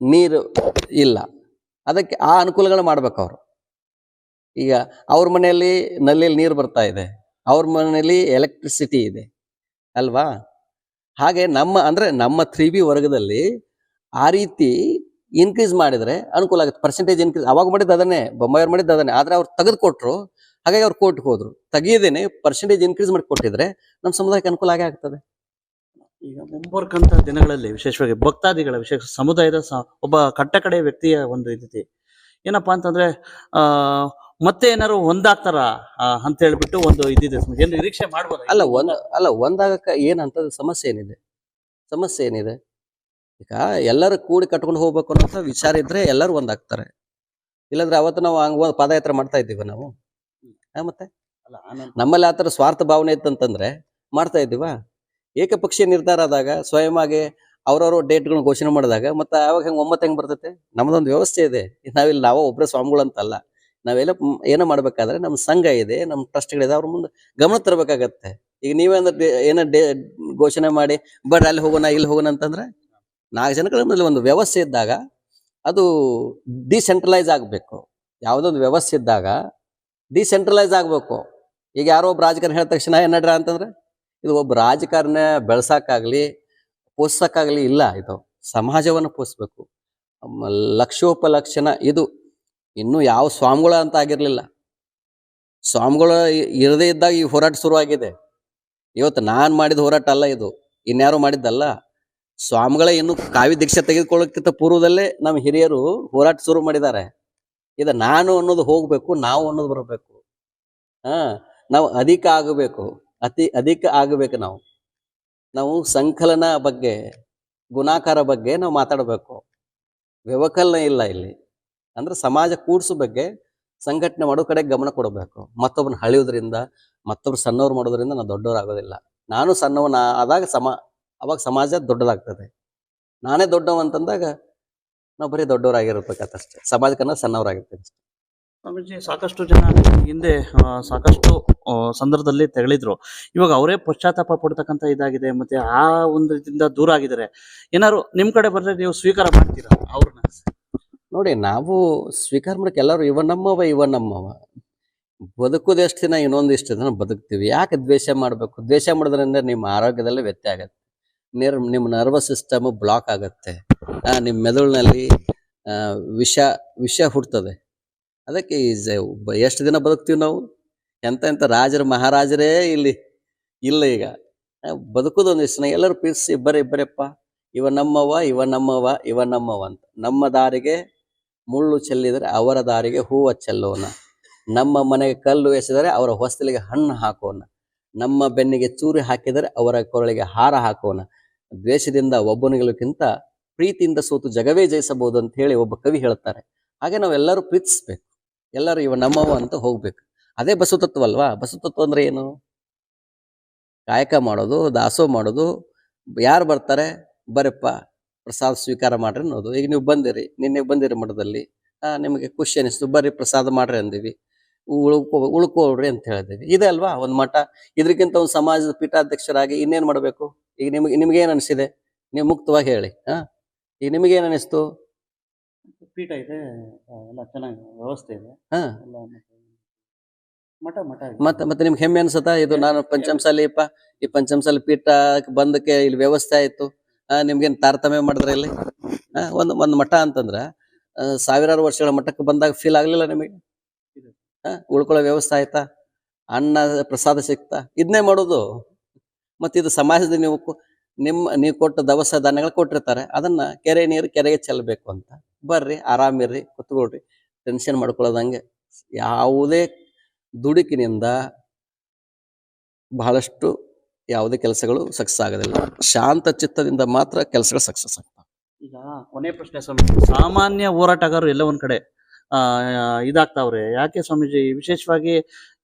ನೀರು ಇಲ್ಲ. ಅದಕ್ಕೆ ಆ ಅನುಕೂಲಗಳು ಮಾಡ್ಬೇಕು ಅವರು. ಈಗ ಅವ್ರ ಮನೆಯಲ್ಲಿ ನಲ್ಲಿಯಲ್ಲಿ ನೀರು ಬರ್ತಾ ಇದೆ, ಅವ್ರ ಮನೆಯಲ್ಲಿ ಎಲೆಕ್ಟ್ರಿಸಿಟಿ ಇದೆ, ಅಲ್ವಾ? ಹಾಗೆ ನಮ್ಮ, ಅಂದ್ರೆ ನಮ್ಮ ತ್ರೀ ಬಿ ವರ್ಗದಲ್ಲಿ ಆ ರೀತಿ ಇನ್ಕ್ರೀಸ್ ಮಾಡಿದ್ರೆ ಅನುಕೂಲ ಆಗುತ್ತೆ ಪರ್ಸೆಂಟೇಜ್ ಇನ್ಕ್ರೀಸ್ ಅವಾಗ ಮಾಡಿದ್ದು ಅದನ್ನೇ ಬೊಮ್ಮಾಯಿಯವ್ರು ಮಾಡಿದ್ದು ಅದನ್ನೇ, ಆದರೆ ಅವ್ರು ತೆಗೆದುಕೊಟ್ರು, ಹಾಗಾಗಿ ಅವ್ರು ಕೋರ್ಟ್ಗೆ ಹೋದರು. ತೆಗಿಯದೇನೆ ಪರ್ಸೆಂಟೇಜ್ ಇನ್ಕ್ರೀಸ್ ಮಾಡಿ ಕೊಟ್ಟಿದ್ರೆ ನಮ್ಮ ಸಮುದಾಯಕ್ಕೆ ಅನುಕೂಲ ಆಗೇ ಆಗ್ತದೆ. ಈಗ ಮುಂಬರ್ಕಂತ ದಿನಗಳಲ್ಲಿ ವಿಶೇಷವಾಗಿ ಭಕ್ತಾದಿಗಳ ವಿಶೇಷ ಸಮುದಾಯದ ಒಬ್ಬ ಕಟ್ಟಕಡೆ ವ್ಯಕ್ತಿಯ ಒಂದು ರೀತಿ ಏನಪ್ಪಾ ಅಂತಂದ್ರೆ ಮತ್ತೆ ಏನಾರು ಒಂದಾಗ್ತಾರ ಅಂತ ಹೇಳ್ಬಿಟ್ಟು ಒಂದು ಇದಿದೆ ಏನು ನಿರೀಕ್ಷೆ ಮಾಡ್ಬೋದು ಅಲ್ಲ ಒಂದ್ ಅಲ್ಲ ಒಂದಾಗಕ್ಕ ಏನಂತ ಸಮಸ್ಯೆ ಏನಿದೆ? ಸಮಸ್ಯೆ ಏನಿದೆ? ಈಗ ಎಲ್ಲರೂ ಕೂಡಿ ಕಟ್ಕೊಂಡು ಹೋಗ್ಬೇಕು ಅನ್ನೋ ವಿಚಾರ ಇದ್ರೆ ಎಲ್ಲರೂ ಒಂದಾಗ್ತಾರೆ ಇಲ್ಲಾಂದ್ರೆ ಅವತ್ತು ನಾವು ಹಂಗ ಪಾದಯಾತ್ರೆ ಮಾಡ್ತಾ ಇದ್ದೀವಿ ನಾವು? ಮತ್ತೆ? ನಮ್ಮಲ್ಲಿ ಆತರ ಸ್ವಾರ್ಥ ಭಾವನೆ ಇತ್ತಂತಂದ್ರೆ ಮಾಡ್ತಾ ಇದ್ದೀವ? ಏಕಪಕ್ಷೀಯ ನಿರ್ಧಾರ ಆದಾಗ ಸ್ವಯಂ ಆಗಿ ಅವ್ರವ್ರ ಡೇಟ್ಗಳನ್ನ ಘೋಷಣೆ ಮಾಡಿದಾಗ ಮತ್ತೆ ಅವಾಗ ಹೆಂಗ್ ಒಮ್ಮತ್ತು ಹೆಂಗ್ ಬರ್ತೈತೆ? ನಮ್ದೊಂದು ವ್ಯವಸ್ಥೆ ಇದೆ. ನಾವಿಲ್ಲಿ ನಾವು ಒಬ್ಬರೇ ಸ್ವಾಮಿಗಳು ಅಂತಲ್ಲ ನಾವೆಲ್ಲ ಏನೋ ಮಾಡ್ಬೇಕಾದ್ರೆ ನಮ್ಮ ಸಂಘ ಇದೆ ನಮ್ಮ ಟ್ರಸ್ಟ್ಗಳಿದೆ, ಅವ್ರ ಮುಂದೆ ಗಮನ ತರಬೇಕಾಗತ್ತೆ. ಈಗ ನೀವೇ ಅಂದ್ರೆ ಡೇ- ಏನೋ ಡೇ, ಘೋಷಣೆ ಮಾಡಿ, ಬರ್ರಿ ಅಲ್ಲಿ ಹೋಗೋಣ, ಇಲ್ಲಿ ಹೋಗೋಣ ಅಂತಂದ್ರೆ ನಾಲ್ಕು ಜನಗಳ ಮೇಲೆ ಒಂದು ವ್ಯವಸ್ಥೆ ಇದ್ದಾಗ ಅದು ಡಿಸೆಂಟ್ರಲೈಸ್ ಆಗಬೇಕು. ಯಾವುದೊಂದು ವ್ಯವಸ್ಥೆ ಇದ್ದಾಗ ಡಿಸೆಂಟ್ರಲೈಸ್ ಆಗಬೇಕು. ಈಗ ಯಾರೋ ಒಬ್ಬ ರಾಜಕಾರಣ ಹೇಳಿದ ತಕ್ಷಣ ಏನ್ ನಡ್ರ ಅಂತಂದ್ರೆ, ಇದು ಒಬ್ಬ ರಾಜಕಾರಣ ಬೆಳ್ಸಕ್ಕಾಗ್ಲಿ, ಪೋಸ್ಸಕ್ಕಾಗ್ಲಿ ಇಲ್ಲ ಇದು. ಸಮಾಜವನ್ನು ಪೋಷಿಸ್ಬೇಕು ಮ- ಲಕ್ಷೋಪಲಕ್ಷಣ ಇದು. ಇನ್ನೂ ಯಾವ ಸ್ವಾಮಿಗಳ ಅಂತ ಆಗಿರಲಿಲ್ಲ. ಸ್ವಾಮಿಗಳು ಇರದೇ ಇದ್ದಾಗ ಈ ಹೋರಾಟ ಶುರುವಾಗಿದೆ. ಇವತ್ತು ನಾನು ಮಾಡಿದ ಹೋರಾಟ ಅಲ್ಲ ಇದು. ಇನ್ಯಾರು ಮಾಡಿದ್ದಲ್ಲ. ಸ್ವಾಮಿಗಳ ಇನ್ನು ಕಾವಿ ದೀಕ್ಷೆ ತೆಗೆದುಕೊಳ್ಳೋಕ್ಕಿಂತ ಪೂರ್ವದಲ್ಲೇ ನಮ್ಮ ಹಿರಿಯರು ಹೋರಾಟ ಶುರು ಮಾಡಿದ್ದಾರೆ. ಇದು ನಾನು ಅನ್ನೋದು ಹೋಗ್ಬೇಕು, ನಾವು ಅನ್ನೋದು ಬರಬೇಕು. ಹಾ, ನಾವು ಅಧಿಕ ಆಗಬೇಕು. ಅತಿ ಅಧಿಕ ಆಗಬೇಕು ನಾವು. ನಾವು ಸಂಕಲನ ಬಗ್ಗೆ, ಗುಣಾಕಾರ ಬಗ್ಗೆ ನಾವು ಮಾತಾಡಬೇಕು. ವ್ಯವಕಲನ ಇಲ್ಲ ಇಲ್ಲಿ. ಅಂದ್ರೆ ಸಮಾಜ ಕೂಡ್ಸೋ ಬಗ್ಗೆ ಸಂಘಟನೆ ಮಾಡೋ ಕಡೆ ಗಮನ ಕೊಡಬೇಕು. ಮತ್ತೊಬ್ಬನ ಹಳಿಯೋದ್ರಿಂದ ಮತ್ತೊಬ್ರು ಸಣ್ಣವ್ರು ಮಾಡೋದ್ರಿಂದ ನಾನು ದೊಡ್ಡವ್ರು ಆಗೋದಿಲ್ಲ. ನಾನು ಸಣ್ಣವನ ಆದಾಗ ಸಮ, ಅವಾಗ ಸಮಾಜ ದೊಡ್ಡದಾಗ್ತದೆ. ನಾನೇ ದೊಡ್ಡವ ಅಂತಂದಾಗ ನಾವು ಬರೀ ದೊಡ್ಡವರಾಗಿರ್ಬೇಕಷ್ಟೇ ಸಮಾಜಕ್ಕನ್ನ ಸಣ್ಣವರಾಗಿರ್ತೀವಿ ಅಷ್ಟೇ. ಸ್ವಾಮೀಜಿ, ಸಾಕಷ್ಟು ಜನ ಹಿಂದೆ ಸಾಕಷ್ಟು ಸಂದರ್ಭದಲ್ಲಿ ತೆಗಳಿದ್ರು. ಇವಾಗ ಅವರೇ ಪಶ್ಚಾತ್ತಾಪ ಪಡ್ತಕ್ಕಂತ ಇದಾಗಿದೆ, ಮತ್ತೆ ಆ ಒಂದು ರೀತಿಯಿಂದ ದೂರ ಆಗಿದ್ದಾರೆ. ಏನಾದ್ರು ನಿಮ್ ಕಡೆ ಬಂದ್ರೆ ನೀವು ಸ್ವೀಕಾರ ಮಾಡ್ತೀರಾ? ಅವ್ರನ್ನ ನೋಡಿ, ನಾವು ಸ್ವೀಕಾರ ಮಾಡಕ್ಕೆ ಎಲ್ಲರೂ ಇವ ನಮ್ಮವ ಇವ ನಮ್ಮವ. ಬದುಕೋದು ಎಷ್ಟು ದಿನ ಇನ್ನೊಂದಿಷ್ಟು ದಿನ ಬದುಕ್ತೀವಿ. ಯಾಕೆ ದ್ವೇಷ ಮಾಡಬೇಕು? ದ್ವೇಷ ಮಾಡೋದ್ರಿಂದ ನಿಮ್ಮ ಆರೋಗ್ಯದಲ್ಲಿ ವ್ಯತ್ಯಯ ಆಗತ್ತೆ. ನಿರ್, ನಿಮ್ಮ ನರ್ವಸ್ ಸಿಸ್ಟಮ್ ಬ್ಲಾಕ್ ಆಗುತ್ತೆ. ನಿಮ್ಮ ಮೆದುಳಿನಲ್ಲಿ ವಿಷ ವಿಷ ಹುಡ್ತದೆ ಅದಕ್ಕೆ ಎಷ್ಟು ದಿನ ಬದುಕ್ತೀವಿ ನಾವು? ಎಂತ ಎಂತ ರಾಜರು, ಮಹಾರಾಜರೇ ಇಲ್ಲಿ, ಇಲ್ಲ ಈಗ. ಬದುಕೋದು ಒಂದಿಷ್ಟು ದಿನ. ಎಲ್ಲರೂ ಪೀಸ್ ಬರೀ, ಬರೀಪ್ಪ. ಇವ ನಮ್ಮವ ಇವ ನಮ್ಮವ ಇವ ನಮ್ಮವ ಅಂತ. ನಮ್ಮ ದಾರಿಗೆ ಮುಳ್ಳು ಚೆಲ್ಲಿದರೆ ಅವರ ದಾರಿಗೆ ಹೂವ ಚೆಲ್ಲೋಣ. ನಮ್ಮ ಮನೆಗೆ ಕಲ್ಲು ಎಸೆದರೆ ಅವರ ಹೊಸ್ತಲಿಗೆ ಹಣ್ಣು ಹಾಕೋಣ. ನಮ್ಮ ಬೆನ್ನಿಗೆ ಚೂರಿ ಹಾಕಿದರೆ ಅವರ ಕೊರಳಿಗೆ ಹಾರ ಹಾಕೋಣ. ದ್ವೇಷದಿಂದ ಒಬ್ಬನಿಗಳಿಗಿಂತ ಪ್ರೀತಿಯಿಂದ ಸೋತು ಜಗವೇ ಜಯಿಸಬಹುದು ಅಂತ ಹೇಳಿ ಒಬ್ಬ ಕವಿ ಹೇಳ್ತಾರೆ ಹಾಗೆ ನಾವೆಲ್ಲರೂ ಪ್ರೀತಿಸ್ಬೇಕು. ಎಲ್ಲರೂ ಇವ ನಮ್ಮವ ಅಂತ ಹೋಗ್ಬೇಕು. ಅದೇ ಬಸವತತ್ವ ಅಲ್ವಾ? ಬಸವತತ್ವ ಅಂದ್ರೆ ಏನು? ಕಾಯಕ ಮಾಡೋದು ದಾಸೋ ಮಾಡೋದು. ಯಾರು ಬರ್ತಾರೆ? ಬರಪ್ಪ. ಪ್ರಸಾದ ಸ್ವೀಕಾರ ಮಾಡ್ರಿ ಅನ್ನೋದು. ಈಗ ನೀವು ಬಂದಿರಿ ನಿನ್ನೆ ಬಂದಿರಿ ಮಠದಲ್ಲಿ ನಿಮಗೆ ಖುಷಿ ಅನಿಸ್ತು ಬರ್ರಿ ಪ್ರಸಾದ ಮಾಡ್ರಿ ಅಂದಿವಿ. ಉಳ್ಕೊ ಉಳ್ಕೊಳ್ರಿ ಅಂತ ಹೇಳಿದ್ವಿ. ಇದೆ ಅಲ್ವಾ ಒಂದು ಮಠ? ಇದಕ್ಕಿಂತ ಒಂದು ಸಮಾಜದ ಪೀಠಾಧ್ಯಕ್ಷರಾಗಿ ಇನ್ನೇನ್ ಮಾಡಬೇಕು? ಈಗ ನಿಮ್ಗೆ ನಿಮ್ಗೆ ಏನ್ ಅನಿಸಿದೆ? ನೀವು ಮುಕ್ತವಾಗಿ ಹೇಳಿ ಹಾ? ಈಗ ನಿಮ್ಗೆ ಏನ್ ಅನಿಸ್ತು? ಪೀಠ ಇದೆ ಎಲ್ಲ ಚೆನ್ನಾಗಿ ವ್ಯವಸ್ಥೆ ಇದೆ. ಹಾ. ಮಠ ಮಠ ಮತ್ತೆ ಮತ್ತೆ ನಿಮ್ಗೆ ಹೆಮ್ಮೆ ಅನ್ಸತ್ತ? ಇದು ನಾನು ಪಂಚಮಸಾಲಿ ಈ ಪಂಚಮಸಾಲಿ ಪೀಠ ಬಂದಕ್ಕೆ ಇಲ್ಲಿ ವ್ಯವಸ್ಥೆ ಆಯ್ತು. ನಿಮ್ಗೇನ್ ತಾರತಮ್ಯ ಮಾಡಿದ್ರೆ ಇಲ್ಲಿ? ಒಂದು ಒಂದು ಮಠ ಅಂತಂದ್ರ ಸಾವಿರಾರು ವರ್ಷಗಳ ಮಠಕ್ಕೆ ಬಂದಾಗ ಫೀಲ್ ಆಗ್ಲಿಲ್ಲ ನಿಮಗೆ? ಉಳ್ಕೊಳ್ಳೋ ವ್ಯವಸ್ಥೆ ಆಯ್ತಾ? ಅನ್ನ, ಪ್ರಸಾದ ಸಿಕ್ತಾ ಇದನ್ನೇ ಮಾಡೋದು. ಮತ್ತೆ ಇದು ಸಮಾಜದ ನೀವು ನಿಮ್ಮ ನೀವು ಕೊಟ್ಟ ದವಸ ಧಾನ್ಯಗಳು ಕೊಟ್ಟಿರ್ತಾರೆ. ಅದನ್ನ ಕೆರೆ ನೀರು ಕೆರೆಗೆ ಚೆಲ್ಲಬೇಕು ಅಂತ. ಬರ್ರಿ ಆರಾಮಿರ್ರಿ ಕುತ್ಕೊಳ್ರಿ. ಟೆನ್ಷನ್ ಮಾಡ್ಕೊಳ್ಳೋದಂಗೆ ಯಾವುದೇ ದುಡುಕಿನಿಂದ ಬಹಳಷ್ಟು ಯಾವುದೇ ಕೆಲಸಗಳು ಸಕ್ಸಸ್ ಆಗೋದಿಲ್ಲ. ಶಾಂತ ಚಿತ್ತದಿಂದ ಮಾತ್ರ ಕೆಲಸಗಳು ಸಕ್ಸಸ್ ಆಗ್ತವೆ. ಈಗ ಕೊನೆ ಪ್ರಶ್ನೆ ಸ್ವಾಮೀಜಿ ಸಾಮಾನ್ಯ ಹೋರಾಟಗಾರರು ಎಲ್ಲ ಒಂದ್ ಕಡೆ ಆ ಇದಾಗ್ತಾವ್ರೆ. ಯಾಕೆ ಸ್ವಾಮೀಜಿ? ವಿಶೇಷವಾಗಿ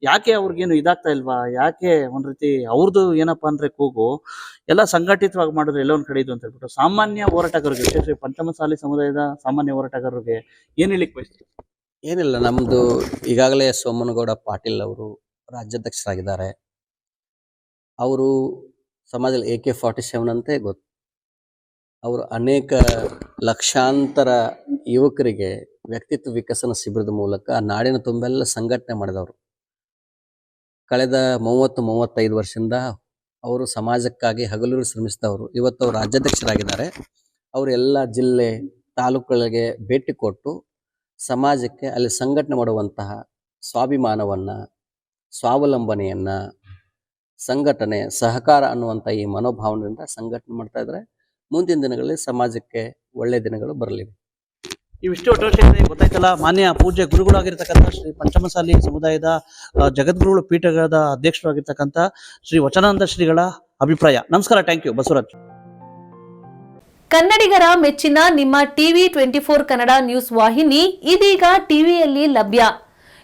ಯಾಕೆ ಅವ್ರಿಗೇನು ಇದಾಗ್ತಾ ಇಲ್ವಾ? ಯಾಕೆ ಒಂದ್ ರೀತಿ ಅವ್ರದ್ದು ಏನಪ್ಪಾ ಅಂದ್ರೆ ಕೂಗು? ಎಲ್ಲ ಸಂಘಟಿತವಾಗಿ ಮಾಡಿದ್ರೆ ಎಲ್ಲ ಒಂದ್ ಕಡೆ ಇದು ಅಂತ ಹೇಳ್ಬಿಟ್ಟು ಸಾಮಾನ್ಯ ಹೋರಾಟಗಾರರಿಗೆ ವಿಶೇಷವಾಗಿ ಪಂಚಮಸಾಲಿ ಸಮುದಾಯದ ಸಾಮಾನ್ಯ ಹೋರಾಟಗಾರರಿಗೆ ಏನ್ ಹೇಳಿಕ್ ಬಯಸ್ತೀವಿ ಏನಿಲ್ಲ ನಮ್ದು ಈಗಾಗಲೇ ಸೋಮನಗೌಡ ಪಾಟೀಲ್ ಅವರು ರಾಜ್ಯಾಧ್ಯಕ್ಷರಾಗಿದ್ದಾರೆ. ಅವರು ಸಮಾಜದಲ್ಲಿ ಎ ಕೆ ಫಾರ್ಟಿ ಸೆವೆನ್ ಅಂತೆ ಗೊತ್ತು. ಅವರು ಅನೇಕ ಲಕ್ಷಾಂತರ ಯುವಕರಿಗೆ ವ್ಯಕ್ತಿತ್ವ ವಿಕಸನ ಶಿಬಿರದ ಮೂಲಕ ನಾಡಿನ ತುಂಬೆಲ್ಲ ಸಂಘಟನೆ ಮಾಡಿದವರು. ಕಳೆದ ಮೂವತ್ತು ಮೂವತ್ತೈದು ವರ್ಷದಿಂದ ಅವರು ಸಮಾಜಕ್ಕಾಗಿ ಹಗಲು ಶ್ರಮಿಸಿದವರು. ಇವತ್ತು ಅವರು ರಾಜ್ಯಾಧ್ಯಕ್ಷರಾಗಿದ್ದಾರೆ. ಅವರು ಎಲ್ಲ ಜಿಲ್ಲೆ ತಾಲೂಕುಗಳಿಗೆ ಭೇಟಿ ಕೊಟ್ಟು ಸಮಾಜಕ್ಕೆ ಅಲ್ಲಿ ಸಂಘಟನೆ ಮಾಡುವಂತಹ ಸ್ವಾಭಿಮಾನವನ್ನ, ಸ್ವಾವಲಂಬನೆಯನ್ನ ಸಂಘಟನೆ ಸಹಕಾರ ಅನ್ನುವಂಥ ಈ ಮನೋಭಾವನೆಯಿಂದ ಸಂಘಟನೆ ಮಾಡ್ತಾ ಇದ್ರೆ ಮುಂದಿನ ದಿನಗಳಲ್ಲಿ ಸಮಾಜಕ್ಕೆ ಒಳ್ಳೆ ದಿನಗಳು ಬರಲಿವೆ. ಇವಿಷ್ಟು ಇದೆ, ಗೊತ್ತಾಯ್ತಲ್ಲ ಮಾನ್ಯ ಪೂಜ್ಯ ಗುರುಗಳಾಗಿರ್ತಕ್ಕಂಥ ಶ್ರೀ ಪಂಚಮಸಾಲಿ ಸಮುದಾಯದ ಜಗದ್ಗುರುಗಳು ಪೀಠದ ಅಧ್ಯಕ್ಷರಾಗಿರ್ತಕ್ಕಂಥ ಶ್ರೀ ವಚನಾನಂದ ಶ್ರೀಗಳ ಅಭಿಪ್ರಾಯ. ನಮಸ್ಕಾರ ಥ್ಯಾಂಕ್ ಯು ಬಸವರಾಜ್. ಕನ್ನಡಿಗರ ಮೆಚ್ಚಿನ ನಿಮ್ಮ TV twenty four Kannada news ವಾಹಿನಿ ಇದೀಗ ಟಿವಿಯಲ್ಲಿ ಲಭ್ಯ.